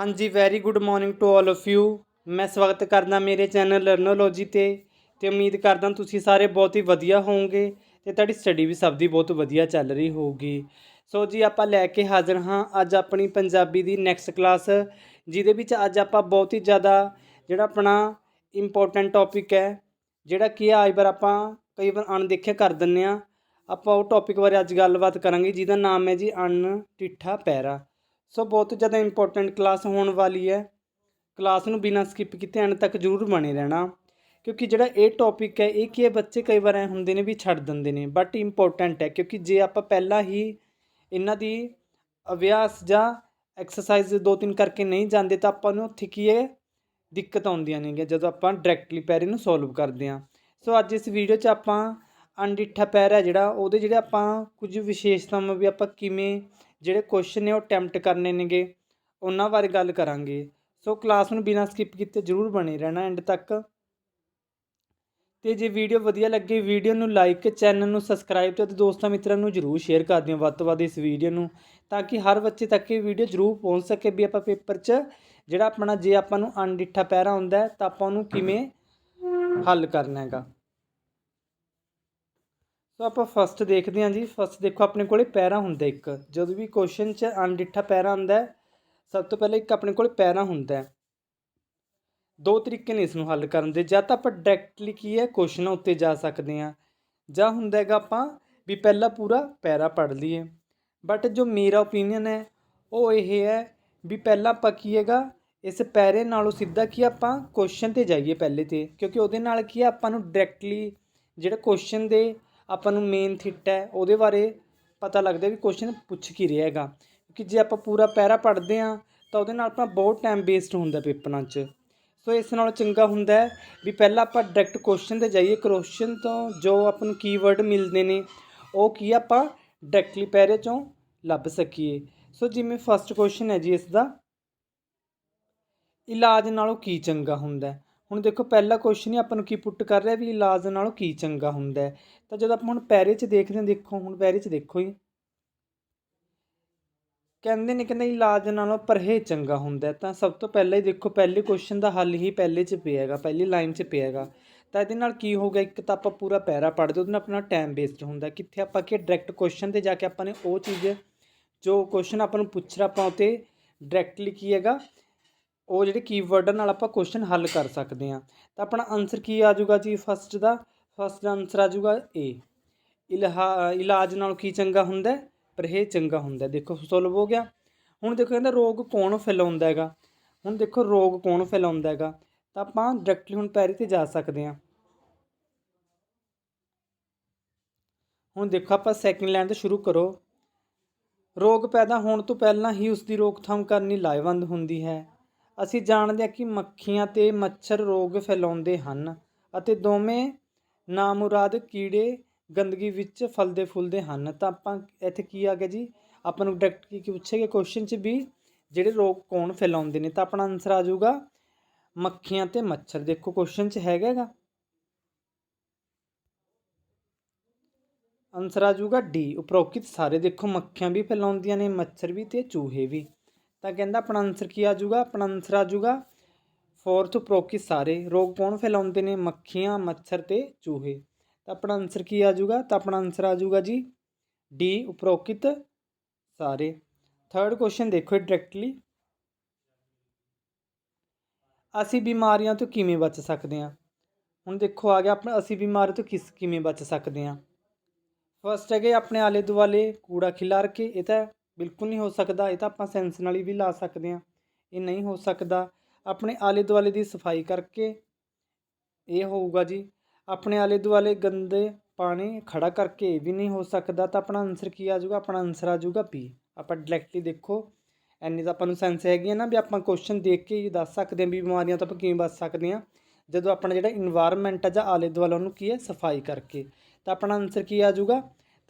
ਹਾਂਜੀ very good morning to all of you ਮੈਂ ਸਵਾਗਤ ਕਰਦਾ ਮੇਰੇ ਚੈਨਲ ਲਰਨੋਲੋਜੀ ਤੇ ਤੇ ਉਮੀਦ ਕਰਦਾ ਤੁਸੀਂ ਸਾਰੇ ਬਹੁਤ ਹੀ ਵਧੀਆ ਹੋਵੋਗੇ ਤੇ ਤੁਹਾਡੀ ਸਟੱਡੀ ਵੀ ਸਭ ਦੀ ਬਹੁਤ ਵਧੀਆ ਚੱਲ ਰਹੀ ਹੋਊਗੀ। ਸੋ ਜੀ, ਆਪਾਂ ਲੈ ਕੇ ਹਾਜ਼ਰ ਹਾਂ ਅੱਜ ਆਪਣੀ ਪੰਜਾਬੀ ਦੀ ਨੈਕਸਟ ਕਲਾਸ ਜਿਹਦੇ ਵਿੱਚ ਅੱਜ ਆਪਾਂ ਬਹੁਤ ਹੀ ਜ਼ਿਆਦਾ ਜਿਹੜਾ ਆਪਣਾ ਇੰਪੋਰਟੈਂਟ ਟੌਪਿਕ ਹੈ, ਜਿਹੜਾ ਕੀ ਆ ਅੱਜ ਵਾਰ ਆਪਾਂ ਕਈ ਵਾਰ ਅਣਦੇਖਿਆ ਕਰ ਦਿੰਨੇ ਆ ਆਪਾਂ ਉਹ ਟੌਪਿਕ ਬਾਰੇ ਅੱਜ ਗੱਲਬਾਤ ਕਰਾਂਗੇ, ਜਿਹਦਾ ਨਾਮ ਹੈ ਜੀ ਅਣ ਟਿੱਠਾ ਪੈਰਾ ਸੋ ਬਹੁਤ ਜ਼ਿਆਦਾ ਇੰਪੋਰਟੈਂਟ ਕਲਾਸ ਹੋਣ ਵਾਲੀ ਹੈ। ਕਲਾਸ ਨੂੰ ਬਿਨਾਂ ਸਕਿਪ ਕੀਤੇ ਐਂਡ ਤੱਕ ਜ਼ਰੂਰ ਬਣੇ ਰਹਿਣਾ। ਕਿਉਂਕਿ ਜਿਹੜਾ ਇਹ ਟੌਪਿਕ ਹੈ, ਇਹ ਕੀ ਹੈ? ਬੱਚੇ ਕਈ ਵਾਰ ਐ ਹੁੰਦੇ ਨੇ ਵੀ ਛੱਡ ਦਿੰਦੇ ਨੇ। ਬਟ ਇੰਪੋਰਟੈਂਟ ਹੈ, ਕਿਉਂਕਿ ਜੇ ਆਪਾਂ ਪਹਿਲਾਂ ਹੀ ਇਹਨਾਂ ਦੀ ਅਭਿਆਸ ਜਾਂ ਐਕਸਰਸਾਈਜ਼ ਦੋ ਤਿੰਨ ਕਰਕੇ ਨਹੀਂ ਜਾਂਦੇ, ਤਾਂ ਆਪਾਂ ਨੂੰ ਉੱਥੇ ਕੀ ਹੈ? ਦਿੱਕਤ ਆਉਂਦੀਆਂ ਨੇਗੀਆਂ, ਜਦੋਂ ਆਪਾਂ ਡਾਇਰੈਕਟਲੀ ਪੈਰ ਨੂੰ ਸੋਲਵ ਕਰਦੇ ਹਾਂ। ਸੋ ਅੱਜ ਇਸ ਵੀਡੀਓ 'ਚ ਆਪਾਂ ਅਣਡਿੱਠਾ ਪੈਰ ਹੈ ਜਿਹੜਾ, ਉਹਦੇ ਜਿਹੜੇ ਆਪਾਂ ਕੁਝ ਵਿਸ਼ੇਸ਼ਤਾਵਾਂ ਵੀ ਆਪਾਂ ਕਿਵੇਂ ਜਿਹੜੇ ਕੁਐਸਚਨ ਨੇ ਉਹ ਅਟੈਂਪਟ ਕਰਨੇ ਨੇਗੇ, ਉਹਨਾਂ ਬਾਰੇ ਗੱਲ ਕਰਾਂਗੇ। ਸੋ ਕਲਾਸ ਨੂੰ ਬਿਨਾਂ ਸਕਿਪ ਕੀਤੇ ਜਰੂਰ ਬਣੇ ਰਹਿਣਾ ਐਂਡ ਤੱਕ। ਤੇ ਜੇ ਵੀਡੀਓ ਵਧੀਆ ਲੱਗੇ ਵੀਡੀਓ ਨੂੰ ਲਾਈਕ ਚੈਨਲ ਨੂੰ ਸਬਸਕ੍ਰਾਈਬ ਤੇ ਦੋਸਤਾਂ ਮਿੱਤਰਾਂ ਨੂੰ ਜਰੂਰ ਸ਼ੇਅਰ ਕਰ ਦਿਓ ਵੱਧ ਤੋਂ ਵੱਧ ਇਸ ਵੀਡੀਓ ਨੂੰ, ਤਾਂ ਕਿ ਹਰ ਬੱਚੇ ਤੱਕ ਇਹ ਵੀਡੀਓ ਜਰੂਰ ਪਹੁੰਚ ਸਕੇ ਵੀ ਆਪਾਂ ਪੇਪਰ 'ਚ ਜਿਹੜਾ ਆਪਣਾ ਜੇ ਆਪਾਂ ਨੂੰ ਅਣਡਿੱਠਾ ਪੈਰਾ ਹੁੰਦਾ ਤਾਂ ਆਪਾਂ ਉਹਨੂੰ ਕਿਵੇਂ ਹੱਲ ਕਰਨਾ ਹੈਗਾ। ਸੋ ਆਪਾਂ ਫਸਟ ਦੇਖਦੇ ਹਾਂ ਜੀ। ਫਸਟ ਦੇਖੋ, ਆਪਣੇ ਕੋਲੇ ਪੈਰਾ ਹੁੰਦਾ ਇੱਕ। ਜਦੋਂ ਵੀ ਕੁਐਸਚਨ 'ਚ ਅਣਡਿੱਠਾ ਪੈਰਾ ਹੁੰਦਾ ਸਭ ਤੋਂ ਪਹਿਲਾਂ ਇੱਕ ਆਪਣੇ ਕੋਲ ਪੈਰਾ ਹੁੰਦਾ ਦੋ ਤਰੀਕੇ ਨੇ ਇਸ ਨੂੰ ਹੱਲ ਕਰਨ ਦੇ। ਜਾਂ ਤਾਂ ਆਪਾਂ ਡਾਇਰੈਕਟਲੀ ਕੀ ਹੈ ਕੁਐਸਚਨਾਂ ਉੱਤੇ ਜਾ ਸਕਦੇ ਹਾਂ। ਜਾਂ ਹੁੰਦਾ ਹੈਗਾ ਆਪਾਂ ਵੀ ਪਹਿਲਾਂ ਪੂਰਾ ਪੈਰਾ ਪੜ੍ਹ ਲਈਏ। ਬਟ ਜੋ ਮੇਰਾ ਓਪੀਨੀਅਨ ਹੈ, ਉਹ ਇਹ ਹੈ ਵੀ ਪਹਿਲਾਂ ਆਪਾਂ ਕੀ ਹੈਗਾ, ਇਸ ਪੈਰੇ ਨਾਲੋਂ ਸਿੱਧਾ ਕੀ ਆਪਾਂ ਕੁਐਸਚਨ ਤੇ ਜਾਈਏ ਪਹਿਲੇ ਤੇ। ਕਿਉਂਕਿ ਉਹਦੇ ਨਾਲ ਕੀ ਹੈ, ਆਪਾਂ ਨੂੰ ਡਾਇਰੈਕਟਲੀ ਜਿਹੜਾ ਕੁਐਸਚਨ ਦੇ ਆਪਾਂ ਨੂੰ ਮੇਨ ਥਿੱਟ ਹੈ, ਉਹਦੇ ਬਾਰੇ ਪਤਾ ਲੱਗਦਾ ਵੀ ਕੁਐਸਚਨ ਪੁੱਛ ਕੀ ਰਿਹਾ ਹੈਗਾ। ਕਿਉਂਕਿ ਜੇ ਆਪਾਂ ਪੂਰਾ ਪੈਰਾ ਪੜ੍ਹਦੇ ਹਾਂ, ਤਾਂ ਉਹਦੇ ਨਾਲ ਆਪਣਾ ਬਹੁਤ ਟਾਈਮ ਵੇਸਟ ਹੁੰਦਾ ਪੇਪਰਾਂ 'ਚ। ਸੋ ਇਸ ਨਾਲੋਂ ਚੰਗਾ ਹੁੰਦਾ ਹੈ ਵੀ ਪਹਿਲਾਂ ਆਪਾਂ ਡਾਇਰੈਕਟ ਕੁਐਸਚਨ ਤੇ ਜਾਈਏ। ਕੁਐਸਚਨ ਤੋਂ ਜੋ ਆਪਾਂ ਨੂੰ ਕੀਵਰਡ ਮਿਲਦੇ ਨੇ, ਉਹ ਕੀ ਆਪਾਂ ਡਾਇਰੈਕਟਲੀ ਪੈਰੇ 'ਚੋਂ ਲੱਭ ਸਕੀਏ। ਸੋ ਜਿਵੇਂ ਫਸਟ ਕੁਐਸਚਨ ਹੈ ਜੀ ਇਸ ਦਾ ਇਲਾਜ ਨਾਲੋਂ ਕੀ ਚੰਗਾ ਹੁੰਦਾ ਹੁਣ ਦੇਖੋ, ਪਹਿਲਾ ਕੁਐਸਚਨ ਹੀ ਆਪਾਂ ਨੂੰ ਕੀ ਪੁੱਟ ਕਰ ਰਿਹਾ ਵੀ ਇਲਾਜ ਨਾਲੋਂ ਕੀ ਚੰਗਾ ਹੁੰਦਾ ਤਾਂ ਜਦੋਂ ਆਪਾਂ ਹੁਣ ਪੈਰੇ 'ਚ ਦੇਖਦੇ ਹਾਂ, ਦੇਖੋ, ਹੁਣ ਪੈਰੇ 'ਚ ਦੇਖੋ ਹੀ ਕਹਿੰਦੇ ਨੇ ਕਹਿੰਦੇ ਇਲਾਜ ਨਾਲੋਂ ਪਰਹੇਜ਼ ਚੰਗਾ ਹੁੰਦਾ ਤਾਂ ਸਭ ਤੋਂ ਪਹਿਲਾਂ ਹੀ ਦੇਖੋ, ਪਹਿਲੇ ਕੁਐਸਚਨ ਦਾ ਹੱਲ ਹੀ ਪਹਿਲੇ 'ਚ ਪਿਆ ਹੈਗਾ, ਪਹਿਲੀ ਲਾਈਨ 'ਚ ਪਿਆ ਹੈਗਾ। ਤਾਂ ਇਹਦੇ ਨਾਲ ਕੀ ਹੋਊਗਾ ਇੱਕ ਤਾਂ ਆਪਾਂ ਪੂਰਾ ਪੈਰਾ ਪੜ੍ਹਦੇ ਉਹਦੇ ਨਾਲ ਆਪਣਾ ਟਾਈਮ ਵੇਸਟ ਹੁੰਦਾ ਕਿੱਥੇ ਆਪਾਂ ਕਿ ਡਾਇਰੈਕਟ ਕੁਐਸਚਨ ਤੇ ਜਾ ਕੇ ਆਪਾਂ ਨੇ ਉਹ ਚੀਜ਼, ਜੋ ਕੁਐਸਚਨ ਆਪਾਂ ਨੂੰ ਪੁੱਛ ਰਿਹਾ, ਆਪਾਂ ਉਤੇ ਡਾਇਰੈਕਟਲੀ ਕੀ ਹੈਗਾ, ਉਹ ਜਿਹੜੇ ਕੀਵਰਡ ਨਾਲ ਆਪਾਂ ਕੁਐਸਚਨ ਹੱਲ ਕਰ ਸਕਦੇ ਹਾਂ। ਤਾਂ ਆਪਣਾ ਆਨਸਰ ਕੀ ਆ ਜਾਊਗਾ ਜੀ ਫਸਟ ਦਾ? ਫਸਟ ਦਾ ਆਨਸਰ ਆ ਜਾਊਗਾ ਏ ਇਲਾਹਾ ਇਲਾਜ ਨਾਲ ਕੀ ਚੰਗਾ ਹੁੰਦਾ ਹੈ? ਪਰਹੇਜ਼ ਚੰਗਾ ਹੁੰਦਾ ਦੇਖੋ ਸੋਲਵ ਹੋ ਗਿਆ। ਹੁਣ ਦੇਖੋ ਕਹਿੰਦਾ ਰੋਗ ਕੌਣ ਫੈਲਾਉਂਦਾ ਹੈਗਾ? ਹੁਣ ਦੇਖੋ, ਰੋਗ ਕੌਣ ਫੈਲਾਉਂਦਾ ਹੈਗਾ? ਤਾਂ ਆਪਾਂ ਡਾਇਰੈਕਟਲੀ ਹੁਣ ਪੈਰੀ ਤੇ ਜਾ ਸਕਦੇ ਹਾਂ। ਹੁਣ ਦੇਖੋ, ਆਪਾਂ ਸੈਕਿੰਡ ਲਾਈਨ ਤੋਂ ਸ਼ੁਰੂ ਕਰੋ। ਰੋਗ ਪੈਦਾ ਹੋਣ ਤੋਂ ਪਹਿਲਾਂ ਹੀ ਉਸ ਦੀ ਰੋਕਥਾਮ ਕਰਨੀ ਲਾਹੇਵੰਦ ਹੁੰਦੀ ਹੈ। ਅਸੀਂ ਜਾਣਦੇ ਹਾਂ ਕਿ ਮੱਖੀਆਂ ਤੇ ਮੱਛਰ ਰੋਗ ਫੈਲਾਉਂਦੇ ਹਨ ਅਤੇ ਦੋਵੇਂ ਨਾਮੁਰਾਦ ਕੀੜੇ ਗੰਦਗੀ ਵਿੱਚ ਫਲਦੇ ਫੁੱਲਦੇ ਹਨ। ਤਾਂ ਆਪਾਂ ਇੱਥੇ ਕੀ ਆ ਗਿਆ ਜੀ? ਆਪਾਂ ਨੂੰ ਡਾਇਰੈਕਟ ਕੀ ਕੀ ਪੁੱਛੇਗਾ? ਕੁਐਸਚਨ 'ਚ ਵੀ ਜਿਹੜੇ ਰੋਗ ਕੌਣ ਫੈਲਾਉਂਦੇ ਨੇ? ਤਾਂ ਆਪਣਾ ਆਨਸਰ ਆ ਜਾਊਗਾ ਮੱਖੀਆਂ ਤੇ ਮੱਛਰ। ਦੇਖੋ ਕੁਐਸਚਨ 'ਚ ਹੈਗਾ ਹੈਗਾ। ਆਨਸਰ ਆ ਜਾਊਗਾ ਡੀ ਉਪਰੋਕਤ ਸਾਰੇ। ਦੇਖੋ ਮੱਖੀਆਂ ਵੀ ਫੈਲਾਉਂਦੀਆਂ ਨੇ, ਮੱਛਰ ਵੀ ਤੇ ਚੂਹੇ ਵੀ। ਤਾਂ ਕਹਿੰਦਾ ਆਪਣਾ ਆਨਸਰ ਕੀ ਆ ਜਾਊਗਾ? ਆਪਣਾ ਆਨਸਰ ਆ ਜਾਊਗਾ ਫੋਰਥ ਉਪਰੋਕਤ ਸਾਰੇ ਰੋਗ ਕੌਣ ਫੈਲਾਉਂਦੇ ਨੇ? ਮੱਖੀਆਂ, ਮੱਛਰ ਤੇ ਚੂਹੇ। ਤਾਂ ਆਪਣਾ ਆਨਸਰ ਕੀ ਆ ਜਾਊਗਾ? ਤਾਂ ਆਪਣਾ ਆਨਸਰ ਆ ਜਾਊਗਾ ਜੀ ਡੀ ਉਪਰੋਕਤ ਸਾਰੇ। ਥਰਡ ਕੁਐਸਚਨ ਦੇਖੋ ਡਾਇਰੈਕਟਲੀ ਅਸੀਂ ਬਿਮਾਰੀਆਂ ਤੋਂ ਕਿਵੇਂ ਬਚ ਸਕਦੇ ਹਾਂ? ਹੁਣ ਦੇਖੋ ਆ ਗਿਆ ਆਪਣਾ, ਅਸੀਂ ਬਿਮਾਰੀ ਤੋਂ ਕਿਸ, ਕਿਵੇਂ ਬਚ ਸਕਦੇ ਹਾਂ? ਫਸਟ ਹੈਗੇ ਆਪਣੇ ਆਲੇ ਦੁਆਲੇ, ਕੂੜਾ ਖਿਲਾਰ ਕੇ, ਇਹ ਤਾਂ ਬਿਲਕੁਲ ਨਹੀਂ ਹੋ ਸਕਦਾ, ਇਹ ਤਾਂ ਆਪਾਂ ਸੈਂਸ ਨਾਲ ਹੀ ਵੀ ਲਾ ਸਕਦੇ ਹਾਂ। ਇਹ ਨਹੀਂ ਹੋ ਸਕਦਾ। ਆਪਣੇ ਆਲੇ ਦੁਆਲੇ ਦੀ ਸਫ਼ਾਈ ਕਰਕੇ। ਇਹ ਹੋਊਗਾ ਜੀ, ਆਪਣੇ ਆਲੇ ਦੁਆਲੇ ਗੰਦੇ ਪਾਣੀ ਖੜਾ ਕਰਕੇ ਇਹ ਵੀ ਨਹੀਂ ਹੋ ਸਕਦਾ ਤਾਂ ਆਪਣਾ ਆਨਸਰ ਕੀ ਆ ਜਾਊਗਾ? ਆਪਣਾ ਆਨਸਰ ਆ ਜਾਊਗਾ ਬੀ ਆਪਾਂ ਡਾਇਰੈਕਟਲੀ ਦੇਖੋ ਐਨੀ ਤਾਂ ਆਪਾਂ ਨੂੰ ਸੈਂਸ ਹੈਗੀ ਹੈ ਨਾ ਵੀ ਆਪਾਂ ਕੁਐਸਚਨ ਦੇਖ ਕੇ ਹੀ ਦੱਸ ਸਕਦੇ ਹਾਂ ਵੀ ਬਿਮਾਰੀਆਂ ਤੋਂ ਆਪਾਂ ਕਿਵੇਂ ਬਚ ਸਕਦੇ ਹਾਂ ਜਦੋਂ ਆਪਣਾ ਜਿਹੜਾ ਇਨਵਾਇਰਨਮੈਂਟ ਆ ਜਾਂ ਆਲੇ ਦੁਆਲੇ ਉਹਨੂੰ ਕੀ ਹੈ? ਸਫ਼ਾਈ ਕਰਕੇ। ਤਾਂ ਆਪਣਾ ਆਨਸਰ ਕੀ ਆ ਜਾਊਗਾ?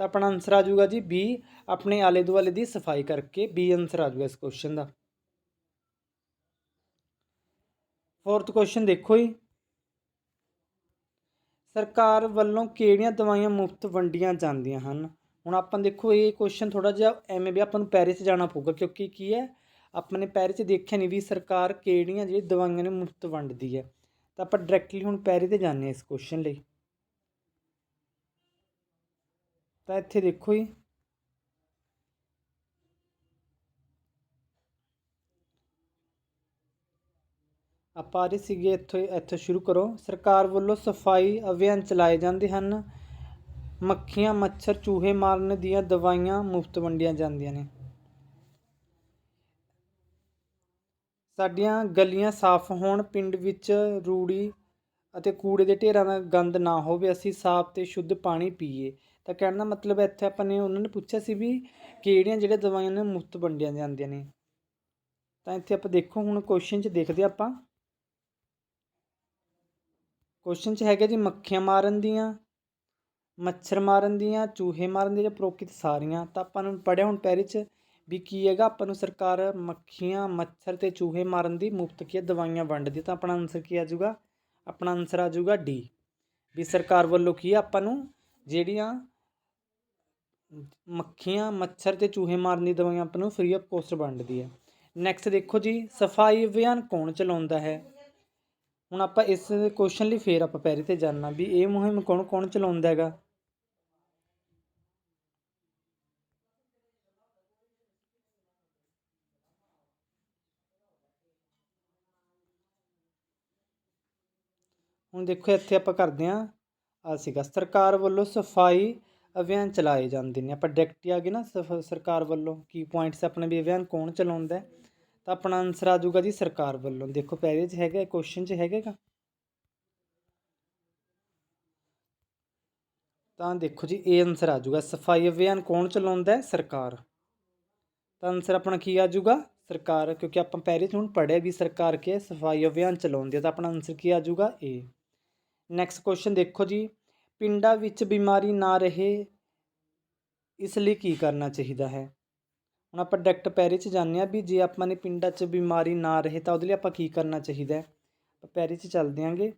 ਤਾਂ ਆਪਣਾ ਆਨਸਰ ਆ ਜਾਊਗਾ ਜੀ ਬੀ ਆਪਣੇ ਆਲੇ ਦੁਆਲੇ ਦੀ ਸਫ਼ਾਈ ਕਰਕੇ ਬੀ ਆਨਸਰ ਆ ਜਾਊਗਾ ਇਸ ਕੁਐਸਚਨ ਦਾ। ਫੋਰਥ ਕੁਐਸਚਨ ਦੇਖੋ ਜੀ। ਸਰਕਾਰ ਵੱਲੋਂ ਕਿਹੜੀਆਂ ਦਵਾਈਆਂ ਮੁਫਤ ਵੰਡੀਆਂ ਜਾਂਦੀਆਂ ਹਨ? ਹੁਣ ਆਪਾਂ ਦੇਖੋ ਇਹ ਕੁਐਸਚਨ ਥੋੜਾ ਜਿਹਾ ਐਵੇਂ ਵੀ ਆਪਾਂ ਨੂੰ ਪੈਰਿਸ ਜਾਣਾ ਪਊਗਾ ਕਿਉਂਕਿ ਕੀ ਹੈ? ਆਪਾਂ ਨੇ ਪੈਰਿਸ 'ਚ ਦੇਖਿਆ ਨਹੀਂ ਵੀ ਸਰਕਾਰ ਕਿਹੜੀਆਂ ਜਿਹੜੀ ਦਵਾਈਆਂ ਨੇ ਮੁਫਤ ਵੰਡਦੀ ਹੈ। ਤਾਂ ਆਪਾਂ ਡਾਇਰੈਕਟਲੀ ਹੁਣ ਪੈਰੇ ਤੇ ਜਾਂਦੇ ਹਾਂ ਇਸ ਕੁਐਸਚਨ ਲਈ। ਤਾਂ ਇੱਥੇ ਦੇਖੋ ਜੀ। ਆਪਾਂ ਆ ਰਹੇ ਸੀਗੇ ਇੱਥੋਂ ਇੱਥੋਂ ਸ਼ੁਰੂ ਕਰੋ। ਸਰਕਾਰ ਵੱਲੋਂ ਸਫ਼ਾਈ ਅਭਿਆਨ ਚਲਾਏ ਜਾਂਦੇ ਹਨ। ਮੱਖੀਆਂ, ਮੱਛਰ, ਚੂਹੇ ਮਾਰਨ ਦੀਆਂ ਦਵਾਈਆਂ ਮੁਫਤ ਵੰਡੀਆਂ ਜਾਂਦੀਆਂ ਨੇ। ਸਾਡੀਆਂ ਗਲੀਆਂ ਸਾਫ਼ ਹੋਣ, ਪਿੰਡ ਵਿੱਚ ਰੂੜੀ ਅਤੇ ਕੂੜੇ ਦੇ ਢੇਰਾਂ ਦਾ ਗੰਦ ਨਾ ਹੋਵੇ, ਅਸੀਂ ਸਾਫ਼ ਤੇ ਸ਼ੁੱਧ ਪਾਣੀ ਪੀਏ। ਤਾਂ ਕਹਿਣ ਦਾ ਮਤਲਬ ਇੱਥੇ ਆਪਾਂ ਨੇ ਉਹਨਾਂ ਨੇ ਪੁੱਛਿਆ ਸੀ ਵੀ ਕਿਹੜੀਆਂ ਜਿਹੜੀਆਂ ਦਵਾਈਆਂ ਨੇ ਮੁਫਤ ਵੰਡੀਆਂ ਜਾਂਦੀਆਂ ਨੇ। ਤਾਂ ਇੱਥੇ ਆਪਾਂ ਦੇਖੋ, ਹੁਣ ਕੁਐਸਚਨ 'ਚ ਦੇਖਦੇ ਆਪਾਂ। ਕੁਐਸਚਨ 'ਚ ਹੈਗਾ ਜੀ ਮੱਖੀਆਂ ਮਾਰਨ ਦੀਆਂ, ਮੱਛਰ ਮਾਰਨ ਦੀਆਂ, ਚੂਹੇ ਮਾਰਨ ਦੀਆਂ ਜਾਂ ਪ੍ਰੋਕਿਤ ਸਾਰੀਆਂ। ਤਾਂ ਆਪਾਂ ਨੂੰ ਪੜਿਆ ਹੁਣ ਪੈਰੇ 'ਚ ਵੀ ਕੀ ਹੈਗਾ, ਆਪਾਂ ਨੂੰ ਸਰਕਾਰ ਮੱਖੀਆਂ, ਮੱਛਰ ਤੇ ਚੂਹੇ ਮਾਰਨ ਦੀ ਮੁਫਤ ਕੀ ਹੈ, ਦਵਾਈਆਂ ਵੰਡਦੀ ਤਾਂ ਆਪਣਾ ਆਨਸਰ ਕੀ ਆ ਜਾਊਗਾ? ਆਪਣਾ ਆਨਸਰ ਆ ਜਾਊਗਾ ਡੀ ਵੀ ਸਰਕਾਰ ਵੱਲੋਂ ਕੀ ਹੈ, ਆਪਾਂ ਨੂੰ ਜਿਹੜੀਆਂ ਮੱਖੀਆਂ, ਮੱਛਰ ਤੇ ਚੂਹੇ ਮਾਰਨ ਦੀ ਦਵਾਈਆਂ ਆਪਾਂ ਨੂੰ ਫ੍ਰੀ ਆਫ ਕੋਸਟ ਵੰਡਦੀ ਹੈ। ਨੈਕਸਟ ਦੇਖੋ ਜੀ, ਸਫ਼ਾਈ ਅਭਿਆਨ ਕੌਣ ਚਲਾਉਂਦਾ ਹੈ? ਹੁਣ ਆਪਾਂ ਇਸ ਕੁਐਸਚਨ ਲਈ ਫੇਰ ਆਪਾਂ ਪੈਰੀ ਤੇ ਜਾਣਨਾ ਵੀ ਇਹ ਮੁਹਿੰਮ ਕੌਣ ਕੌਣ ਚਲਾਉਂਦਾ ਹੈਗਾ? ਹੁਣ ਦੇਖੋ ਇੱਥੇ ਆਪਾਂ ਕਰਦੇ ਹਾਂ। ਆ ਸੀਗਾ, ਸਰਕਾਰ ਵੱਲੋਂ ਸਫ਼ਾਈ ਅਭਿਆਨ ਚਲਾਏ ਜਾਂਦੇ ਨੇ। ਆਪਾਂ ਡਾਇਰੈਕਟ ਆ ਗਏ ਨਾ, ਸਫ- ਸਰਕਾਰ ਵੱਲੋਂ ਕੀ ਪੁਆਇੰਟਸ ਆਪਣੇ ਵੀ ਅਭਿਆਨ ਕੌਣ ਚਲਾਉਂਦਾ ਹੈ? ਤਾਂ ਆਪਣਾ ਆਨਸਰ ਆ ਜਾਊਗਾ ਜੀ ਸਰਕਾਰ ਵੱਲੋਂ। ਦੇਖੋ ਪਹਿਲੇ 'ਚ ਹੈਗਾ ਕੁਐਸਚਨ 'ਚ ਹੈਗਾਗਾ ਤਾਂ ਦੇਖੋ ਜੀ, ਇਹ ਆਨਸਰ ਆ ਜਾਊਗਾ। ਸਫ਼ਾਈ ਅਭਿਆਨ ਕੌਣ ਚਲਾਉਂਦਾ ਹੈ? ਸਰਕਾਰ। ਤਾਂ ਆਨਸਰ ਆਪਣਾ ਕੀ ਆ ਜਾਊਗਾ? ਸਰਕਾਰ, ਕਿਉਂਕਿ ਆਪਾਂ ਪਹਿਲੇ 'ਚ ਹੁਣ ਪੜ੍ਹਿਆ ਵੀ ਸਰਕਾਰ ਕੇ ਸਫ਼ਾਈ ਅਭਿਆਨ ਚਲਾਉਂਦੀ ਹੈ। ਤਾਂ ਆਪਣਾ ਆਨਸਰ ਕੀ ਆ ਜਾਊਗਾ? ਏ ਨੈਕਸਟ ਕੁਐਸਚਨ ਦੇਖੋ ਜੀ। ਪਿੰਡਾਂ ਵਿੱਚ ਬਿਮਾਰੀ ਨਾ ਰਹੇ, ਇਸ ਲਈ ਕੀ ਕਰਨਾ ਚਾਹੀਦਾ ਹੈ? ਹੁਣ ਆਪਾਂ ਡਾਇਰੈਕਟ ਪੈਰੇ 'ਚ ਜਾਂਦੇ ਹਾਂ ਵੀ ਜੇ ਆਪਾਂ ਨੇ ਪਿੰਡਾਂ 'ਚ ਬਿਮਾਰੀ ਨਾ ਰਹੇ ਤਾਂ ਉਹਦੇ ਲਈ ਆਪਾਂ ਕੀ ਕਰਨਾ ਚਾਹੀਦਾ ਹੈ? ਆਪਾਂ ਪੈਰੇ 'ਚ ਚੱਲਦੇ ਆਂਗੇ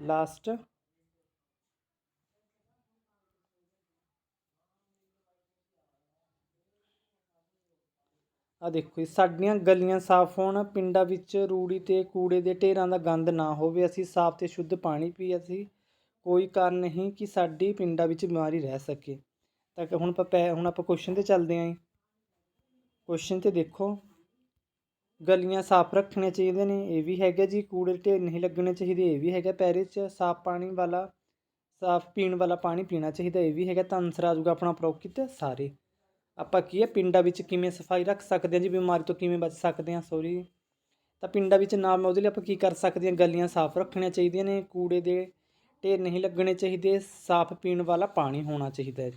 ਲਾਸਟ ਆ ਦੇਖੋ ਜੀ, ਸਾਡੀਆਂ ਗਲੀਆਂ ਸਾਫ਼ ਹੋਣ, ਪਿੰਡਾਂ ਵਿੱਚ ਰੂੜੀ ਤੇ ਕੂੜੇ ਦੇ ਢੇਰਾਂ ਦਾ ਗੰਦ ਨਾ ਹੋਵੇ, ਅਸੀਂ ਸਾਫ਼ ਤੇ ਸ਼ੁੱਧ ਪਾਣੀ ਪੀ ਅਸੀਂ ਕੋਈ ਕਾਰਨ ਨਹੀਂ ਕਿ ਸਾਡੀ ਪਿੰਡਾਂ ਵਿੱਚ ਬਿਮਾਰੀ ਰਹਿ ਸਕੇ। ਤਾਂ ਕਿ ਹੁਣ ਆਪਾਂ ਪੈ- ਹੁਣ ਆਪਾਂ ਕੁਐਸਚਨ ਤੇ ਚੱਲਦੇ ਆਂ ਜੀ। ਕੁਐਸਚਨ ਤੇ ਦੇਖੋ। ਗਲੀਆਂ ਸਾਫ਼ ਰੱਖਣੀਆਂ ਚਾਹੀਦੀਆਂ ਨੇ, ਇਹ ਵੀ ਹੈਗਾ ਜੀ। ਕੂੜੇ ਦੇ ਢੇਰ ਨਹੀਂ ਲੱਗਣੇ ਚਾਹੀਦੇ, ਇਹ ਵੀ ਹੈਗਾ ਪੈਰੇ 'ਚ। ਸਾਫ਼ ਪਾਣੀ ਵਾਲਾ, ਸਾਫ਼ ਪੀਣ ਵਾਲਾ ਪਾਣੀ ਪੀਣਾ ਚਾਹੀਦਾ, ਇਹ ਵੀ ਹੈਗਾ। ਤਾਂ ਆਨਸਰ ਆ ਜਾਊਗਾ ਆਪਣਾ ਪ੍ਰੋਕਿਤ ਸਾਰੇ। ਆਪਾਂ ਕੀ ਹੈ, ਪਿੰਡਾਂ ਵਿੱਚ ਕਿਵੇਂ ਸਫ਼ਾਈ ਰੱਖ ਸਕਦੇ ਹਾਂ ਜੀ? ਬਿਮਾਰੀ ਤੋਂ ਕਿਵੇਂ ਬਚ ਸਕਦੇ ਹਾਂ? ਸੌਰੀ ਤਾਂ ਪਿੰਡਾਂ ਵਿੱਚ ਨਾ ਉਹਦੇ ਲਈ ਆਪਾਂ ਕੀ ਕਰ ਸਕਦੇ ਹਾਂ? ਗਲੀਆਂ ਸਾਫ਼ ਰੱਖਣੀਆਂ ਚਾਹੀਦੀਆਂ ਨੇ, ਕੂੜੇ ਦੇ ਢੇਰ ਨਹੀਂ ਲੱਗਣੇ ਚਾਹੀਦੇ, ਸਾਫ਼ ਪੀਣ ਵਾਲਾ ਪਾਣੀ ਹੋਣਾ ਚਾਹੀਦਾ ਹੈ।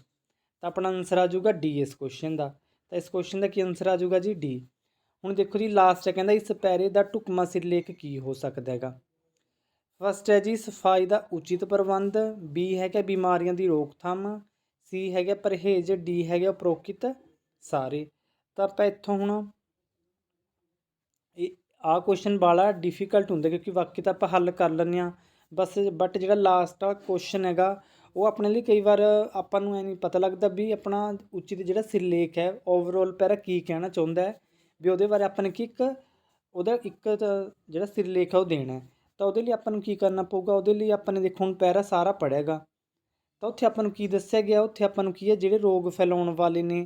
ਤਾਂ ਆਪਣਾ ਆਨਸਰ ਆ ਜਾਊਗਾ ਡੀ ਇਸ ਕੁਐਸਚਨ ਦਾ। ਤਾਂ ਇਸ ਕੁਐਸਚਨ ਦਾ ਕੀ ਆਨਸਰ ਆ ਜਾਊਗਾ ਜੀ? ਡੀ ਹੁਣ ਦੇਖੋ ਜੀ ਲਾਸਟ ਹੈ, ਕਹਿੰਦਾ ਇਸ ਪੈਰੇ ਦਾ ਢੁਕਮਾ ਸਿਰਲੇਖ ਕੀ ਹੋ ਸਕਦਾ ਹੈਗਾ? ਫਸਟ ਹੈ ਜੀ, ਸਫ਼ਾਈ ਦਾ ਉਚਿਤ ਪ੍ਰਬੰਧ ਬੀ ਹੈਗਾ ਬਿਮਾਰੀਆਂ ਦੀ ਰੋਕਥਾਮ ਸੀ ਹੈਗਾ ਪਰਹੇਜ਼ ਡੀ ਹੈਗਾ ਉਪਰੋਕਤ ਸਾਰੇ। ਤਾਂ ਆਪਾਂ ਇੱਥੋਂ ਹੁਣ ਇਹ ਆ ਕੁਐਸਚਨ ਬਾਲਾ ਡਿਫਿਕਲਟ ਹੁੰਦਾ, ਕਿਉਂਕਿ ਵਾਕਈ ਤਾਂ ਆਪਾਂ ਹੱਲ ਕਰ ਲੈਂਦੇ ਆ ਬਸ ਬਟ ਜਿਹੜਾ ਲਾਸਟ ਆ ਕੁਐਸਚਨ ਹੈਗਾ ਉਹ ਆਪਣੇ ਲਈ ਕਈ ਵਾਰ ਆਪਾਂ ਨੂੰ ਐ ਨਹੀਂ ਪਤਾ ਲੱਗਦਾ ਵੀ ਆਪਣਾ ਉਚਿਤ ਜਿਹੜਾ ਸਿਰਲੇਖ ਹੈ ਓਵਰਆਲ ਪੈਰਾ ਕੀ ਕਹਿਣਾ ਚਾਹੁੰਦਾ ਹੈ, ਵੀ ਉਹਦੇ ਬਾਰੇ ਆਪਾਂ ਨੇ ਕੀ ਇੱਕ ਉਹਦਾ ਇੱਕ ਜਿਹੜਾ ਸਿਰਲੇਖ ਹੈ ਉਹ ਦੇਣਾ ਹੈ। ਤਾਂ ਉਹਦੇ ਲਈ ਆਪਾਂ ਨੂੰ ਕੀ ਕਰਨਾ ਪਊਗਾ? ਉਹਦੇ ਲਈ ਆਪਾਂ ਨੇ ਦੇਖੋ ਹੁਣ ਪੈਰਾ ਸਾਰਾ ਪੜੇਗਾ ਤਾਂ ਉੱਥੇ ਆਪਾਂ ਨੂੰ ਕੀ ਦੱਸਿਆ ਗਿਆ? ਉੱਥੇ ਆਪਾਂ ਨੂੰ ਕੀ ਹੈ? ਜਿਹੜੇ ਰੋਗ ਫੈਲਾਉਣ ਵਾਲੇ ਨੇ,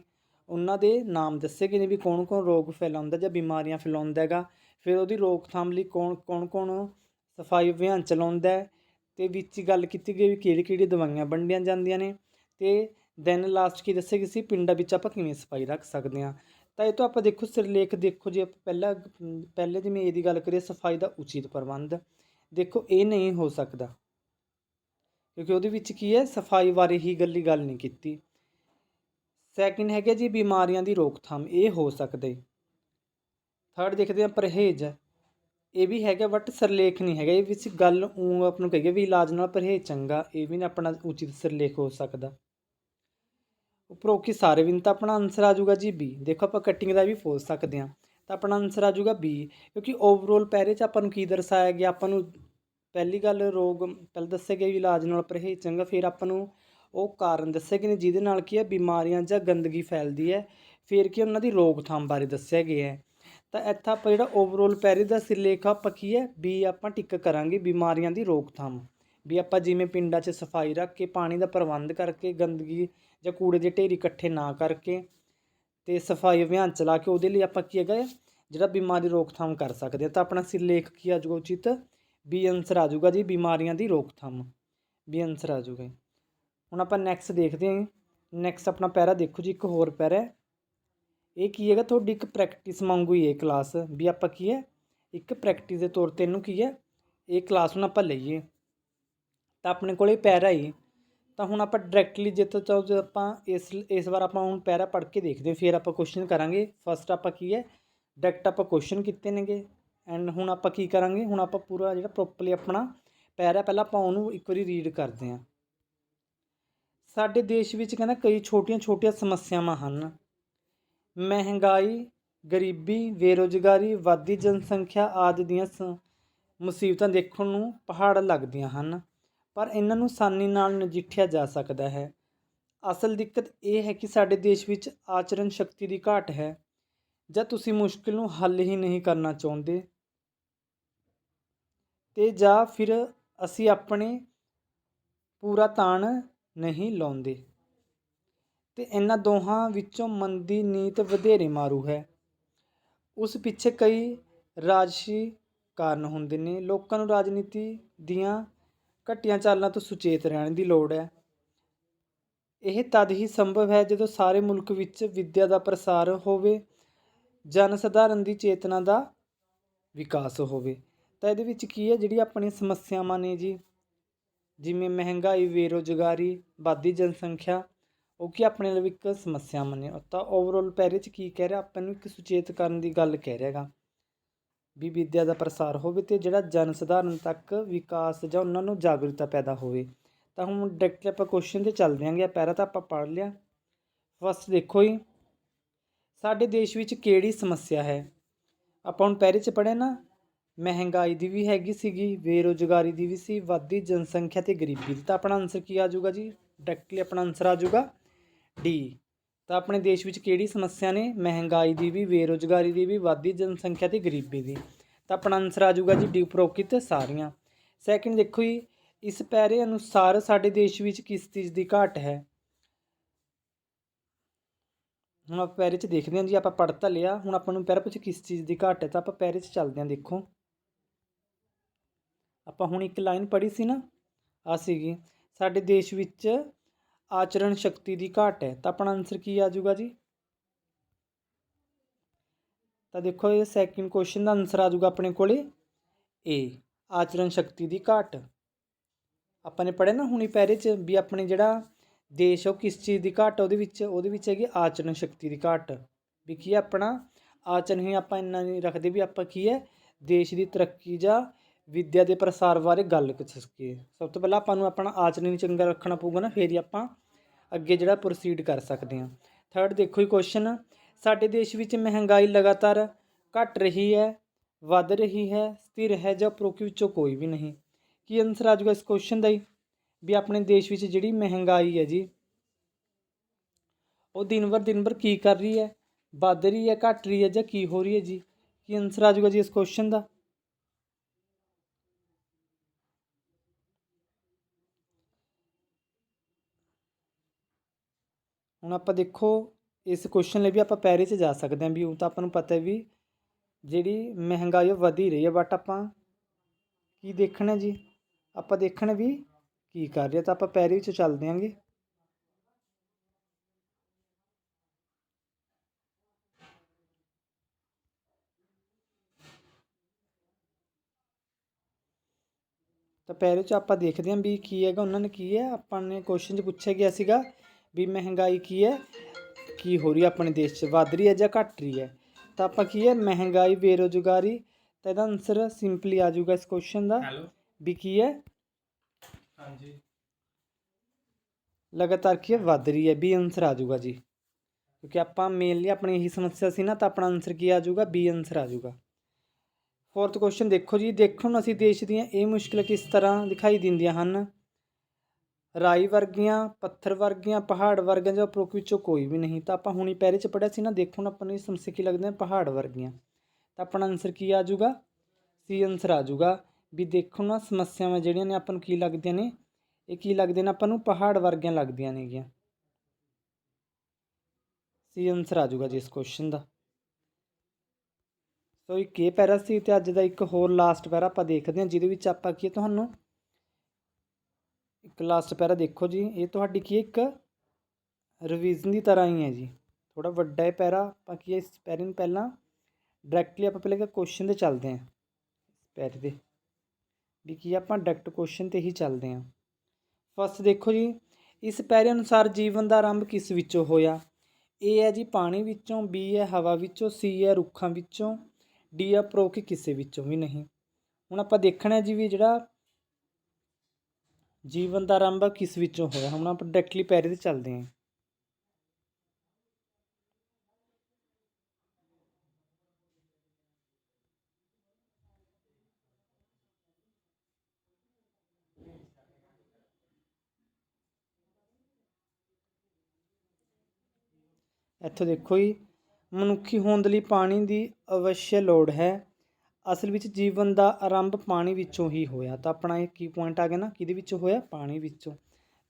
ਉਹਨਾਂ ਦੇ ਨਾਮ ਦੱਸੇ ਗਏ ਨੇ ਵੀ ਕੌਣ ਕੌਣ ਰੋਗ ਫੈਲਾਉਂਦਾ ਜਾਂ ਬਿਮਾਰੀਆਂ ਫੈਲਾਉਂਦਾ ਹੈਗਾ। ਫਿਰ ਉਹਦੀ ਰੋਕਥਾਮ ਲਈ ਕੌਣ ਕੌਣ ਕੌਣ ਸਫ਼ਾਈ ਅਭਿਆਨ ਚਲਾਉਂਦਾ ਹੈ? ਅਤੇ ਵਿੱਚ ਹੀ ਗੱਲ ਕੀਤੀ ਗਈ ਵੀ ਕਿਹੜੀ ਕਿਹੜੀ ਦਵਾਈਆਂ ਵੰਡੀਆਂ ਜਾਂਦੀਆਂ ਨੇ ਅਤੇ ਦੈਨ ਲਾਸਟ ਕੀ ਦੱਸਿਆ ਗਿਆ ਸੀ, ਪਿੰਡਾਂ ਵਿੱਚ ਆਪਾਂ ਕਿਵੇਂ ਸਫ਼ਾਈ ਰੱਖ ਸਕਦੇ ਹਾਂ। ਤਾਂ ਇਹ ਤੋਂ ਆਪਾਂ ਦੇਖੋ, ਸਿਰਲੇਖ ਦੇਖੋ, ਜੇ ਆਪਾਂ ਪਹਿਲਾਂ ਪਹਿਲੇ ਜਿਵੇਂ ਇਹਦੀ ਗੱਲ ਕਰੀਏ, ਸਫ਼ਾਈ ਦਾ ਉਚਿਤ ਪ੍ਰਬੰਧ ਦੇਖੋ, ਇਹ ਨਹੀਂ ਹੋ ਸਕਦਾ। ਕਿਉਂਕਿ ਉਹਦੇ ਵਿੱਚ ਕੀ ਹੈ, ਸਫ਼ਾਈ ਬਾਰੇ ਹੀ ਗੱਲੀ ਗੱਲ ਨਹੀਂ ਕੀਤੀ। ਸੈਕਿੰਡ ਹੈਗਾ ਜੀ ਬਿਮਾਰੀਆਂ ਦੀ ਰੋਕਥਾਮ, ਇਹ ਹੋ ਸਕਦੇ। ਥਰਡ ਦੇਖਦੇ ਹਾਂ, ਪਰਹੇਜ਼। ਇਹ ਵੀ ਹੈਗਾ ਬਟ ਸਿਰਲੇਖ ਨਹੀਂ ਹੈਗਾ। ਇਹ ਵਿੱਚ ਗੱਲ ਉਹ ਆਪ ਨੂੰ ਕਹੀਏ ਵੀ ਇਲਾਜ ਨਾਲ ਪਰਹੇਜ਼ ਚੰਗਾ, ਇਹ ਵੀ ਨਾ ਆਪਣਾ ਉਚਿਤ ਸਿਰਲੇਖ ਹੋ ਸਕਦਾ। ਉਪਰੋਕਤ ਸਾਰੇ ਵੀ ਤਾਂ ਆਪਣਾ ਆਨਸਰ ਆ ਜਾਊਗਾ ਜੀ ਬੀ ਦੇਖੋ ਆਪਾਂ ਕਟਿੰਗ ਦਾ ਵੀ ਫੋਲ ਸਕਦੇ ਹਾਂ। ਤਾਂ ਆਪਣਾ ਆਨਸਰ ਆ ਜਾਊਗਾ ਬੀ ਕਿਉਂਕਿ ਓਵਰਆਲ ਪੈਰੇ 'ਚ ਆਪਾਂ ਨੂੰ ਕੀ ਦਰਸਾਇਆ ਗਿਆ? ਆਪਾਂ ਨੂੰ ਪਹਿਲੀ ਗੱਲ ਰੋਗ ਪਹਿਲਾਂ ਦੱਸਿਆ ਗਿਆ ਵੀ ਇਲਾਜ ਨਾਲ ਪਰਹੇਜ਼ ਚੰਗਾ, ਫਿਰ ਆਪਾਂ ਨੂੰ ਉਹ ਕਾਰਨ ਦੱਸੇ ਗਏ ਨੇ ਜਿਹਦੇ ਨਾਲ ਕੀ ਹੈ ਬਿਮਾਰੀਆਂ ਜਾਂ ਗੰਦਗੀ ਫੈਲਦੀ ਹੈ। ਫਿਰ ਕੀ ਉਹਨਾਂ ਦੀ ਰੋਕਥਾਮ ਬਾਰੇ ਦੱਸਿਆ ਗਿਆ ਹੈ। ਤਾਂ ਇੱਥੇ ਆਪਾਂ ਜਿਹੜਾ ਓਵਰਆਲ ਪੈਰੇ ਦਾ ਸਿਰਲੇਖ ਆਪਾਂ ਕੀ ਹੈ? ਵੀ ਆਪਾਂ ਟਿਕ ਕਰਾਂਗੇ ਬਿਮਾਰੀਆਂ ਦੀ ਰੋਕਥਾਮ। ਵੀ ਆਪਾਂ ਜਿਵੇਂ ਪਿੰਡਾਂ 'ਚ ਸਫ਼ਾਈ ਰੱਖ ਕੇ ਪਾਣੀ ਦਾ ਪ੍ਰਬੰਧ ਕਰਕੇ ਗੰਦਗੀ ਜਾਂ ਕੂੜੇ ਦੇ ਢੇਰ ਇਕੱਠੇ ਨਾ ਕਰਕੇ ਤੇ ਸਫ਼ਾਈ ਅਭਿਆਨ ਚਲਾ ਕੇ ਉਹਦੇ ਲਈ ਆਪਾਂ ਕੀ ਹੈਗਾ ਹੈ, ਜਿਹੜਾ ਬਿਮਾਰੀ ਰੋਕਥਾਮ ਕਰ ਸਕਦੇ ਹਾਂ ਤਾਂ ਆਪਣਾ ਸਿਰਲੇਖ ਕੀ ਆ ਜਾਊਗਾ ਉਚਿਤ ਬੀ ਆਨਸਰ ਆ ਜਾਊਗਾ ਜੀ ਬਿਮਾਰੀਆਂ ਦੀ ਰੋਕਥਾਮ। ਬੀ ਆਨਸਰ ਆ ਜਾਊਗਾ ਹੁਣ ਆਪਾਂ ਨੈਕਸਟ ਦੇਖਦੇ ਹਾਂ ਨੈਕਸਟ ਆਪਣਾ ਪੈਰਾ ਦੇਖੋ ਜੀ ਇੱਕ ਹੋਰ ਪੈਰਾ ਇਹ ਕੀ ਹੈਗਾ? ਤੁਹਾਡੀ ਇੱਕ ਪ੍ਰੈਕਟਿਸ ਵਾਂਗੂ ਹੀ ਹੈ ਕਲਾਸ ਵੀ ਆਪਾਂ ਕੀ ਹੈ? ਇੱਕ ਪ੍ਰੈਕਟਿਸ ਦੇ ਤੌਰ ਤੇ ਇਹਨੂੰ ਕੀ ਹੈ? ਇਹ ਕਲਾਸ ਨੂੰ ਆਪਾਂ ਲਈਏ। ਤਾਂ ਆਪਣੇ ਕੋਲੇ ਪੈਰਾ ਹੀ। ਤਾਂ ਹੁਣ ਆਪਾਂ ਡਾਇਰੈਕਟਲੀ ਜਿੱਤ ਚਾਹੋ ਆਪਾਂ ਇਸ ਇਸ ਵਾਰ ਆਪਾਂ ਹੁਣ ਪੈਰਾ ਪੜ੍ਹ ਕੇ ਦੇਖਦੇ ਹਾਂ, ਫਿਰ ਆਪਾਂ ਕੁਐਸਚਨ ਕਰਾਂਗੇ। ਫਸਟ ਆਪਾਂ ਕੀ ਹੈ? ਡਾਇਰੈਕਟ ਆਪਾਂ ਕੁਐਸਚਨ ਕੀਤੇ ਨੇਗੇ। ਐਂਡ ਹੁਣ ਆਪਾਂ ਕੀ ਕਰਾਂਗੇ? ਹੁਣ ਆਪਾਂ ਪੂਰਾ ਜਿਹੜਾ ਪ੍ਰੋਪਰਲੀ ਆਪਣਾ ਪੈਰਾ ਪਹਿਲਾਂ ਆਪਾਂ ਉਹਨੂੰ ਇੱਕ ਵਾਰੀ ਰੀਡ ਕਰਦੇ ਹਾਂ। ਸਾਡੇ ਦੇਸ਼ ਵਿੱਚ ਕਹਿੰਦਾ ਕਈ ਛੋਟੀਆਂ-ਛੋਟੀਆਂ ਸਮੱਸਿਆਵਾਂ ਹਨ। ਮਹਿੰਗਾਈ, ਗਰੀਬੀ, ਬੇਰੁਜ਼ਗਾਰੀ ਵਾਧੀ ਜਨਸੰਖਿਆ ਆਦਿ ਦੀਆਂ ਸ- ਮੁਸੀਬਤਾਂ ਦੇਖਣ ਨੂੰ ਪਹਾੜ ਲੱਗਦੀਆਂ ਹਨ, ਪਰ ਇਹਨਾਂ ਨੂੰ ਆਸਾਨੀ ਨਾਲ ਨਜਿੱਠਿਆ ਜਾ ਸਕਦਾ ਹੈ। ਅਸਲ ਦਿੱਕਤ ਇਹ ਹੈ ਕਿ ਸਾਡੇ ਦੇਸ਼ ਵਿੱਚ ਆਚਰਣ ਸ਼ਕਤੀ ਦੀ ਘਾਟ ਹੈ। ਜਾਂ ਤੁਸੀਂ ਮੁਸ਼ਕਿਲ ਨੂੰ ਹੱਲ ਹੀ ਨਹੀਂ ਕਰਨਾ ਚਾਹੁੰਦੇ। ਤੇ ਜਾਂ ਫਿਰ ਅਸੀਂ ਆਪਣੇ ਪੂਰਾ ਤਾਣ ਨਹੀਂ ਲਾਉਂਦੇ। ਅਤੇ ਇਹਨਾਂ ਦੋਹਾਂ ਵਿੱਚੋਂ ਮੰਦੀ ਨੀਤ ਵਧੇਰੇ ਮਾਰੂ ਹੈ। ਉਸ ਪਿੱਛੇ ਕਈ ਰਾਜਸੀ ਕਾਰਨ ਹੁੰਦੇ ਨੇ। ਲੋਕਾਂ ਨੂੰ ਰਾਜਨੀਤੀ ਦੀਆਂ ਘਟੀਆਂ ਚਾਲਾਂ ਤੋਂ ਸੁਚੇਤ ਰਹਿਣ ਦੀ ਲੋੜ ਹੈ। ਇਹ ਤਦ ਹੀ ਸੰਭਵ ਹੈ ਜਦੋਂ ਸਾਰੇ ਮੁਲਕ ਵਿੱਚ ਵਿੱਦਿਆ ਦਾ ਪ੍ਰਸਾਰ ਹੋਵੇ ਜਨ ਸਧਾਰਨ ਦੀ ਚੇਤਨਾ ਦਾ ਵਿਕਾਸ ਹੋਵੇ। ਤਾਂ ਇਹਦੇ ਵਿੱਚ ਕੀ ਹੈ? ਜਿਹੜੀ ਆਪਣੀਆਂ ਸਮੱਸਿਆਵਾਂ ਨੇ ਜੀ, ਜਿਵੇਂ ਮਹਿੰਗਾਈ, ਬੇਰੁਜ਼ਗਾਰੀ ਵਾਧੀ ਜਨਸੰਖਿਆ ਉਹ ਕੀ ਆਪਣੇ ਲਈ ਇੱਕ ਸਮੱਸਿਆ ਨੇ ਤਾਂ ਓਵਰਆਲ ਪੈਰੇ 'ਚ ਕੀ ਕਹਿ ਰਿਹਾ? ਆਪਾਂ ਨੂੰ ਇੱਕ ਸੁਚੇਤ ਕਰਨ ਦੀ ਗੱਲ ਕਹਿ ਰਿਹਾ ਹੈਗਾ। ਵੀ ਵਿੱਦਿਆ ਦਾ ਪ੍ਰਸਾਰ ਹੋਵੇ ਤੇ ਜਿਹੜਾ ਜਨ ਸਧਾਰਨ ਤੱਕ ਵਿਕਾਸ ਜਾਂ ਉਹਨਾਂ ਨੂੰ ਜਾਗਰੂਕਤਾ ਪੈਦਾ ਹੋਵੇ। ਤਾਂ ਹੁਣ ਡਾਇਰੈਕਟਲੀ ਆਪਾਂ ਕੁਐਸਚਨ ਤੇ ਚੱਲਦੇ ਆਂਗੇ ਪਹਿਰਾ ਤਾਂ ਆਪਾਂ ਪੜ੍ਹ ਲਿਆ। ਫਸਟ ਦੇਖੋ ਜੀ, ਸਾਡੇ ਦੇਸ਼ ਵਿੱਚ ਕਿਹੜੀ ਸਮੱਸਿਆ ਹੈ? ਆਪਾਂ ਹੁਣ ਪਹਿਰੇ 'ਚ ਪੜ੍ਹੇ ਨਾ, ਮਹਿੰਗਾਈ ਦੀ ਵੀ ਹੈਗੀ ਸੀਗੀ, ਬੇਰੁਜ਼ਗਾਰੀ ਦੀ ਵੀ ਸੀ, ਵੱਧਦੀ ਜਨਸੰਖਿਆ ਤੇ ਗਰੀਬੀ ਦੀ। ਤਾਂ ਆਪਣਾ ਆਨਸਰ ਕੀ ਆ ਜਾਊਗਾ ਜੀ? ਡਾਇਰੈਕਟਲੀ ਆਪਣਾ ਆਨਸਰ ਆ ਜਾਊਗਾ। ਡੀ ਤਾਂ ਆਪਣੇ ਦੇਸ਼ ਵਿੱਚ ਕਿਹੜੀ ਸਮੱਸਿਆ ਨੇ? ਮਹਿੰਗਾਈ ਦੀ ਵੀ, ਬੇਰੁਜ਼ਗਾਰੀ ਦੀ ਵੀ, ਵੱਧਦੀ ਜਨਸੰਖਿਆ ਤੇ ਗਰੀਬੀ ਦੀ। ਤਾਂ ਆਪਣਾ ਆਨਸਰ ਆ ਜਾਊਗਾ ਜੀ ਡੀ ਉਪਰੋਕਤ ਸਾਰੀਆਂ। ਸੈਕਿੰਡ ਦੇਖੋ ਜੀ, ਇਸ ਪੈਰੇ ਅਨੁਸਾਰ ਸਾਡੇ ਦੇਸ਼ ਵਿੱਚ ਕਿਸ ਚੀਜ਼ ਦੀ ਘਾਟ ਹੈ? ਹੁਣ ਆਪਾਂ ਪੈਰੇ 'ਚ ਦੇਖਦੇ ਹਾਂ ਜੀ, ਆਪਾਂ ਪੜ੍ਹ ਤਾਂ ਲਿਆ, ਹੁਣ ਆਪਾਂ ਨੂੰ ਪੈਰਾ ਵਿੱਚ ਕਿਸ ਚੀਜ਼ ਦੀ ਘਾਟ ਹੈ, ਤਾਂ ਆਪਾਂ ਪੈਰੇ 'ਚ ਚੱਲਦੇ ਹਾਂ, ਦੇਖੋ। ਆਪਾਂ ਹੁਣ ਇੱਕ ਲਾਈਨ ਪੜ੍ਹੀ ਸੀ ਨਾ ਆ ਸੀਗੀ, ਸਾਡੇ ਦੇਸ਼ ਵਿੱਚ ਆਚਰਣ ਸ਼ਕਤੀ ਦੀ ਘਾਟ ਹੈ। ਤਾਂ ਆਪਣਾ ਆਨਸਰ ਕੀ ਆ ਜਾਊਗਾ ਜੀ? ਤਾਂ ਦੇਖੋ ਇਹ ਸੈਕਿੰਡ ਕੁਐਸਚਨ ਦਾ ਆਨਸਰ ਆ ਜਾਊਗਾ ਆਪਣੇ ਕੋਲੇ। ਏ ਆਚਰਣ ਸ਼ਕਤੀ ਦੀ ਘਾਟ। ਆਪਾਂ ਨੇ ਪੜ੍ਹਿਆ ਨਾ ਹੁਣੀ ਪੈਰੇ ਚ ਵੀ ਆਪਣੇ ਜਿਹੜਾ ਦੇਸ਼ ਉਹ ਕਿਸ ਚੀਜ਼ ਦੀ ਘਾਟ ਉਹਦੇ ਵਿੱਚ ਉਹਦੇ ਵਿੱਚ ਹੈਗੀ ਆਚਰਣ ਸ਼ਕਤੀ ਦੀ ਘਾਟ। ਵੀ ਕੀ ਆਪਣਾ? ਆਚਰਣ ਹੀ ਆਪਾਂ ਇੰਨਾ ਨਹੀਂ ਰੱਖਦੇ ਵੀ ਆਪਾਂ ਕੀ ਹੈ? ਦੇਸ਼ ਦੀ ਤਰੱਕੀ ਜਾਂ ਵਿੱਦਿਆ ਦੇ ਪ੍ਰਸਾਰ ਬਾਰੇ ਗੱਲ ਕਰ ਸਕੀਏ। ਸਭ ਤੋਂ ਪਹਿਲਾਂ ਆਪਾਂ ਨੂੰ ਆਪਣਾ ਆਚਰਣ ਹੀ ਚੰਗਾ ਰੱਖਣਾ ਪਊਗਾ ਨਾ, ਫਿਰ ਹੀ ਆਪਾਂ ਅੱਗੇ ਜਿਹੜਾ ਪ੍ਰੋਸੀਡ ਕਰ ਸਕਦੇ ਹਾਂ। ਥਰਡ ਦੇਖੋ ਹੀ ਕੁਐਸਚਨ ਸਾਡੇ ਦੇਸ਼ ਵਿੱਚ ਮਹਿੰਗਾਈ ਲਗਾਤਾਰ ਘਟ ਰਹੀ ਹੈ, ਵੱਧ ਰਹੀ ਹੈ, ਸਥਿਰ ਹੈ ਜਾਂ ਉਪਰੋਕਤ ਵਿੱਚੋਂ ਕੋਈ ਵੀ ਨਹੀਂ। ਕੀ ਆਨਸਰ ਆ ਜਾਊਗਾ ਇਸ ਕੁਐਸਚਨ ਦਾ ਹੀ ਵੀ ਆਪਣੇ ਦੇਸ਼ ਵਿੱਚ ਜਿਹੜੀ ਮਹਿੰਗਾਈ ਹੈ ਜੀ, ਉਹ ਦਿਨ ਬਰ ਦਿਨ ਵਰ ਕੀ ਕਰ ਰਹੀ ਹੈ? ਵੱਧ ਰਹੀ ਹੈ, ਘਟ ਰਹੀ ਹੈ ਜਾਂ ਕੀ ਹੋ ਰਹੀ ਹੈ ਜੀ? ਕੀ ਆਨਸਰ ਆ ਜਾਊਗਾ ਜੀ ਇਸ ਕੁਐਸਚਨ ਦਾ? ਆਪਾਂ ਦੇਖੋ, ਇਸ ਕੁਐਸਚਨ ਲਈ ਵੀ ਆਪਾਂ ਪੈਰੇ 'ਚ ਜਾ ਸਕਦੇ ਹਾਂ ਵੀ ਉਹ ਤਾਂ ਆਪਾਂ ਨੂੰ ਪਤਾ ਵੀ ਜਿਹੜੀ ਮਹਿੰਗਾਈ ਉਹ ਵਧੀ ਰਹੀ ਹੈ ਬਟ ਆਪਾਂ ਕੀ ਦੇਖਣਾ ਜੀ? ਆਪਾਂ ਦੇਖਣਾ ਵੀ ਕੀ ਕਰ ਰਿਹਾ ਤਾਂ ਆਪਾਂ ਪੈਰੇ 'ਚ ਚੱਲਦੇ ਆਂਗੇ ਤਾਂ ਪੈਰੇ 'ਚ ਆਪਾਂ ਦੇਖਦੇ ਹਾਂ ਵੀ ਕੀ ਹੈਗਾ, ਉਹਨਾਂ ਨੇ ਕੀ ਹੈ, ਆਪਾਂ ਨੇ ਕੁਐਸਚਨ 'ਚ ਪੁੱਛਿਆ ਗਿਆ ਸੀਗਾ ਵੀ ਮਹਿੰਗਾਈ ਕੀ ਹੈ? ਕੀ ਹੋ ਰਹੀ ਹੈ ਆਪਣੇ ਦੇਸ਼ 'ਚ? ਵੱਧ ਰਹੀ ਹੈ ਜਾਂ ਘਟ ਰਹੀ ਹੈ? ਤਾਂ ਆਪਾਂ ਕੀ ਹੈ? ਮਹਿੰਗਾਈ ਬੇਰੁਜ਼ਗਾਰੀ ਤਾਂ ਇਹਦਾ ਆਨਸਰ ਸਿੰਪਲੀ ਆ ਜਾਊਗਾ ਇਸ ਕੁਐਸਚਨ ਦਾ। ਵੀ ਕੀ ਹੈ? ਹਾਂਜੀ। ਲਗਾਤਾਰ ਕੀ ਹੈ? ਵੱਧ ਰਹੀ ਹੈ। ਬੀ ਆਨਸਰ ਆ ਜਾਊਗਾ ਜੀ। ਕਿਉਂਕਿ ਆਪਾਂ ਮੇਨਲੀ ਆਪਣੀ ਇਹੀ ਸਮੱਸਿਆ ਸੀ ਨਾ ਤਾਂ ਆਪਣਾ ਆਨਸਰ ਕੀ ਆ ਜਾਊਗਾ? ਬੀ ਆਨਸਰ ਆ ਜਾਊਗਾ। ਫੋਰਥ ਕੁਐਸਚਨ ਦੇਖੋ ਜੀ। ਦੇਖੋ ਹੁਣ ਅਸੀਂ ਦੇਸ਼ ਦੀਆਂ ਇਹ ਮੁਸ਼ਕਿਲਾਂ ਕਿਸ ਤਰ੍ਹਾਂ ਦਿਖਾਈ ਦਿੰਦੀਆਂ ਹਨ। ਰਾਈ ਵਰਗੀਆਂ, ਪੱਥਰ ਵਰਗੀਆਂ, ਪਹਾੜ ਵਰਗੀਆਂ ਜਾਂ ਉਪਰੋਕਤ ਵਿੱਚੋਂ ਕੋਈ ਵੀ ਨਹੀਂ, ਤਾਂ ਆਪਾਂ ਹੁਣੀ ਪਹਿਰੇ ਚ ਪੜਿਆ ਸੀ ਨਾ, ਦੇਖੋ ਨਾ ਆਪਾਂ ਨੂੰ ਇਹ ਸਮੱਸਿਆ ਕੀ ਲੱਗਦੀਆਂ ਪਹਾੜ ਵਰਗੀਆਂ। ਤਾਂ ਆਪਣਾ ਆਨਸਰ ਕੀ ਆ ਜਾਊਗਾ? ਸੀ ਆਨਸਰ ਆ ਜਾਊਗਾ ਵੀ ਦੇਖੋ ਨਾ ਸਮੱਸਿਆਵਾਂ ਜਿਹੜੀਆਂ ਨੇ ਆਪਾਂ ਨੂੰ ਕੀ ਲੱਗਦੀਆਂ ਨੇ, ਇਹ ਕੀ ਲੱਗਦੇ ਨੇ ਆਪਾਂ ਨੂੰ? ਪਹਾੜ ਵਰਗੀਆਂ ਲੱਗਦੀਆਂ ਨੇਗੀਆਂ। ਸੀ ਆਨਸਰ ਆ ਜਾਊਗਾ ਜੀ ਇਸ ਕੁਐਸਚਨ ਦਾ। ਸੋ ਇੱਕ ਇਹ ਪੈਰਾ ਸੀ ਤੇ ਅੱਜ ਦਾ ਇੱਕ ਹੋਰ ਲਾਸਟ ਪੈਰਾ ਆਪਾਂ ਦੇਖਦੇ ਹਾਂ, ਜਿਹਦੇ ਵਿੱਚ ਆਪਾਂ ਕੀ ਤੁਹਾਨੂੰ ਇੱਕ ਲਾਸਟ ਪੈਰਾ ਦੇਖੋ ਜੀ, ਇਹ ਤੁਹਾਡੀ ਕੀ ਇੱਕ ਰਿਵੀਜ਼ਨ ਦੀ ਤਰ੍ਹਾਂ ਹੀ ਹੈ ਜੀ। ਥੋੜਾ ਵੱਡਾ ਹੈ ਪੈਰਾ, ਆਪਾਂ ਕੀ ਹੈ, ਇਸ ਪੈਰੇ ਨੂੰ ਪਹਿਲਾਂ ਡਾਇਰੈਕਟਲੀ ਆਪਾਂ ਪਹਿਲੇ ਕੁਐਸਚਨ ਤੇ ਚੱਲਦੇ ਹਾਂ। ਪੈਰੇ ਦੇ ਵੀ ਕੀ ਆਪਾਂ ਡਾਇਰੈਕਟ ਕੁਐਸਚਨ ਤੇ ਹੀ ਚੱਲਦੇ ਹਾਂ। ਫਸਟ ਦੇਖੋ ਜੀ, ਇਸ ਪੈਰੇ ਅਨੁਸਾਰ ਜੀਵਨ ਦਾ ਆਰੰਭ ਕਿਸ ਵਿੱਚੋਂ ਹੋਇਆ? ਏ ਹੈ ਜੀ ਪਾਣੀ ਵਿੱਚੋਂ ਬੀ ਹੈ ਹਵਾ ਵਿੱਚੋਂ ਸੀ ਹੈ ਰੁੱਖਾਂ ਵਿੱਚੋਂ ਡੀ ਹੈ ਪ੍ਰੋਕ ਕਿਸੇ ਵਿੱਚੋਂ ਵੀ ਨਹੀਂ। ਹੁਣ ਆਪਾਂ ਦੇਖਣਾ ਜੀ ਵੀ ਜਿਹੜਾ ਜੀਵਨ ਦਾ ਆਰੰਭ ਕਿਸ ਵਿੱਚੋਂ ਹੋਇਆ? ਹੁਣ ਆਪਾਂ ਡਾਇਰੈਕਟਲੀ ਪੈਰੇ ਤੇ ਚੱਲਦੇ ਹਾਂ। ਇੱਥੋਂ ਦੇਖੋ ਜੀ, ਮਨੁੱਖੀ ਹੋਂਦ ਲਈ ਪਾਣੀ ਦੀ ਅਵਸ਼ਯ ਲੋੜ ਹੈ। ਅਸਲ ਵਿੱਚ ਜੀਵਨ ਦਾ ਆਰੰਭ ਪਾਣੀ ਵਿੱਚੋਂ ਹੀ ਹੋਇਆ। ਤਾਂ ਆਪਣਾ ਇਹ ਕੀ ਪੁਆਇੰਟ ਆ ਗਿਆ ਨਾ? ਕਿਹਦੇ ਵਿੱਚੋਂ ਹੋਇਆ? ਪਾਣੀ ਵਿੱਚੋਂ।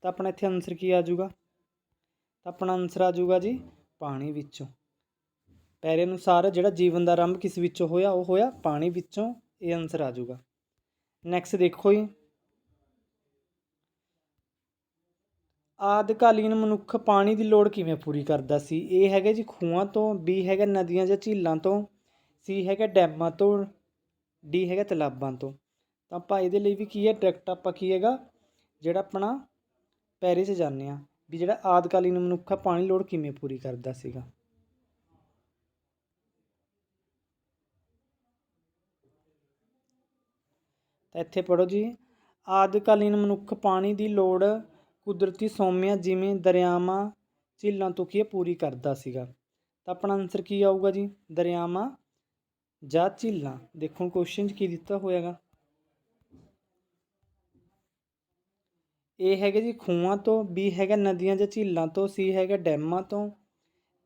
ਤਾਂ ਆਪਣਾ ਇੱਥੇ ਆਨਸਰ ਕੀ ਆ ਜਾਊਗਾ? ਤਾਂ ਆਪਣਾ ਆਨਸਰ ਆ ਜਾਊਗਾ ਜੀ, ਪਾਣੀ ਵਿੱਚੋਂ। ਪੈਰੇ ਅਨੁਸਾਰ ਜਿਹੜਾ ਜੀਵਨ ਦਾ ਆਰੰਭ ਕਿਸ ਵਿੱਚੋਂ ਹੋਇਆ, ਉਹ ਹੋਇਆ ਪਾਣੀ ਵਿੱਚੋਂ। ਇਹ ਆਨਸਰ ਆ ਜਾਊਗਾ। ਨੈਕਸਟ ਦੇਖੋ ਜੀ। ਆਦਿਕਾਲੀਨ ਮਨੁੱਖ ਪਾਣੀ ਦੀ ਲੋੜ ਕਿਵੇਂ ਪੂਰੀ ਕਰਦਾ ਸੀ? ਇਹ ਹੈਗਾ ਜੀ ਖੂਹਾਂ ਤੋਂ, ਬੀ ਹੈਗਾ ਨਦੀਆਂ ਜਾਂ ਝੀਲਾਂ ਤੋਂ, ਸੀ ਹੈਗਾ ਡੈਮਾਂ ਤੋਂ ਡੀ ਹੈਗਾ ਤਲਾਬਾਂ ਤੋਂ। ਤਾਂ ਆਪਾਂ ਇਹਦੇ ਲਈ ਵੀ ਕੀ ਹੈ ਡਾਇਰੈਕਟ ਆਪਾਂ ਕੀ ਹੈਗਾ, ਜਿਹੜਾ ਆਪਣਾ ਪੈਰੇ 'ਚ ਜਾਂਦੇ ਆ ਵੀ ਜਿਹੜਾ ਆਦਿਕਾਲੀਨ ਮਨੁੱਖ ਆ, ਪਾਣੀ ਲੋੜ ਕਿਵੇਂ ਪੂਰੀ ਕਰਦਾ ਸੀਗਾ। ਤਾਂ ਇੱਥੇ ਪੜੋ ਜੀ, ਆਦਿਕਾਲੀਨ ਮਨੁੱਖ ਪਾਣੀ ਦੀ ਲੋੜ ਕੁਦਰਤੀ ਸੋਮਿਆਂ ਜਿਵੇਂ ਦਰਿਆਵਾਂ, ਝੀਲਾਂ ਤੋਂ ਕੀ ਹੈ, ਪੂਰੀ ਕਰਦਾ ਸੀਗਾ। ਤਾਂ ਆਪਣਾ ਆਨਸਰ ਕੀ ਆਊਗਾ ਜੀ? ਦਰਿਆਵਾਂ ਜਾਂ ਝੀਲਾਂ। ਦੇਖੋ ਕੁਐਸਚਨ 'ਚ ਕੀ ਦਿੱਤਾ ਹੋਇਆਗਾ। ਇਹ ਹੈਗਾ ਜੀ ਖੂਹਾਂ ਤੋਂ ਬੀ ਹੈਗਾ ਨਦੀਆਂ ਜਾਂ ਝੀਲਾਂ ਤੋਂ ਸੀ ਹੈਗਾ ਡੈਮਾਂ ਤੋਂ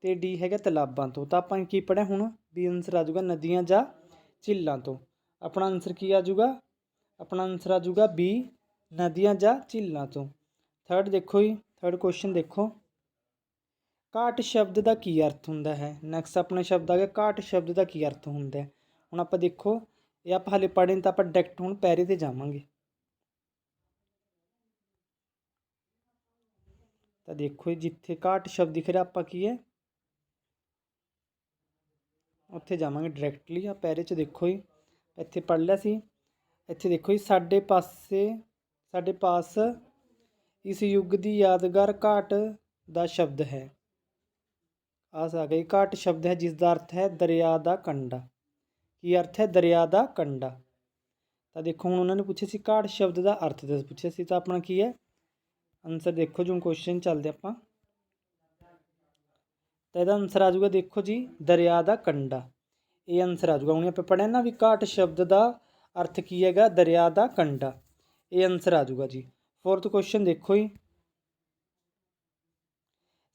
ਤੇ ਡੀ ਹੈਗਾ ਤਲਾਬਾਂ ਤੋਂ। ਤਾਂ ਆਪਾਂ ਕੀ ਪੜਿਆ ਹੁਣ? ਬੀ ਆਨਸਰ ਆ ਜਾਊਗਾ ਨਦੀਆਂ ਜਾਂ ਝੀਲਾਂ ਤੋਂ। ਆਪਣਾ ਆਨਸਰ ਕੀ ਆ ਜਾਊਗਾ? ਆਪਣਾ ਆਨਸਰ ਆ ਜਾਊਗਾ ਬੀ ਨਦੀਆਂ ਜਾਂ ਝੀਲਾਂ ਤੋਂ। ਥਰਡ ਦੇਖੋ ਜੀ ਥਰਡ ਕੁਐਸਚਨ ਦੇਖੋ। ਘਾਟ ਸ਼ਬਦ ਦਾ ਕੀ ਅਰਥ ਹੁੰਦਾ ਹੈ? ਨੈਕਸਟ ਆਪਣਾ ਸ਼ਬਦ ਆ ਗਿਆ ਘਾਟ ਸ਼ਬਦ ਦਾ ਕੀ ਅਰਥ ਹੁੰਦਾ ਹੈ? ਹੁਣ ਆਪਾਂ ਦੇਖੋ ਇਹ ਆਪਾਂ ਹਲੇ ਪੜ੍ਹੇ ਤਾਂ ਆਪਾਂ ਡਾਇਰੈਕਟ ਹੁਣ ਪੈਰੇ ਤੇ ਜਾਵਾਂਗੇ। ਤਾਂ ਦੇਖੋ ਜੀ, ਜਿੱਥੇ ਘਾਟ ਸ਼ਬਦ ਦਿਖ ਰਿਹਾ ਆਪਾਂ ਕੀ ਹੈ? ਉੱਥੇ ਜਾਵਾਂਗੇ ਡਾਇਰੈਕਟਲੀ ਆ ਪੈਰੇ 'ਚ ਦੇਖੋ ਜੀ ਇੱਥੇ ਪੜ੍ਹ ਲਿਆ ਸੀ। ਇੱਥੇ ਦੇਖੋ ਜੀ ਸਾਡੇ ਪਾਸੇ ਸਾਡੇ ਪਾਸ ਇਸ ਯੁੱਗ ਦੀ ਯਾਦਗਾਰ ਘਾਟ ਦਾ ਸ਼ਬਦ ਹੈ। ਆਸ ਆ ਗਈ। ਘਾਟ ਸ਼ਬਦ ਹੈ ਜਿਸ ਦਾ ਅਰਥ ਹੈ ਦਰਿਆ ਦਾ ਕੰਡਾ। ਕੀ ਅਰਥ ਹੈ ਦਰਿਆ ਦਾ ਕੰਡਾ? ਤਾਂ ਦੇਖੋ, ਹੁਣ ਉਹਨਾਂ ਨੇ ਪੁੱਛਿਆ ਸੀ ਘਾਟ ਸ਼ਬਦ ਦਾ ਅਰਥ ਦੱਸ ਪੁੱਛਿਆ ਸੀ ਤਾਂ ਆਪਣਾ ਕੀ ਹੈ? ਆਨਸਰ ਦੇਖੋ ਜੀ, ਹੁਣ ਕੁਐਸਚਨ ਚੱਲਦੇ ਆਪਾਂ। ਤਾਂ ਇਹਦਾ ਆਨਸਰ ਆ ਜਾਊਗਾ ਦੇਖੋ ਜੀ, ਦਰਿਆ ਦਾ ਕੰਡਾ। ਇਹ ਆਨਸਰ ਆ ਜਾਊਗਾ। ਹੁਣ ਆਪਾਂ ਪੜ੍ਹਿਆ ਨਾ ਵੀ ਘਾਟ ਸ਼ਬਦ ਦਾ ਅਰਥ ਕੀ ਹੈਗਾ? ਦਰਿਆ ਦਾ ਕੰਡਾ। ਇਹ ਆਨਸਰ ਆ ਜਾਊਗਾ ਜੀ। ਫੋਰਥ ਕੁਐਸਚਨ ਦੇਖੋ ਜੀ।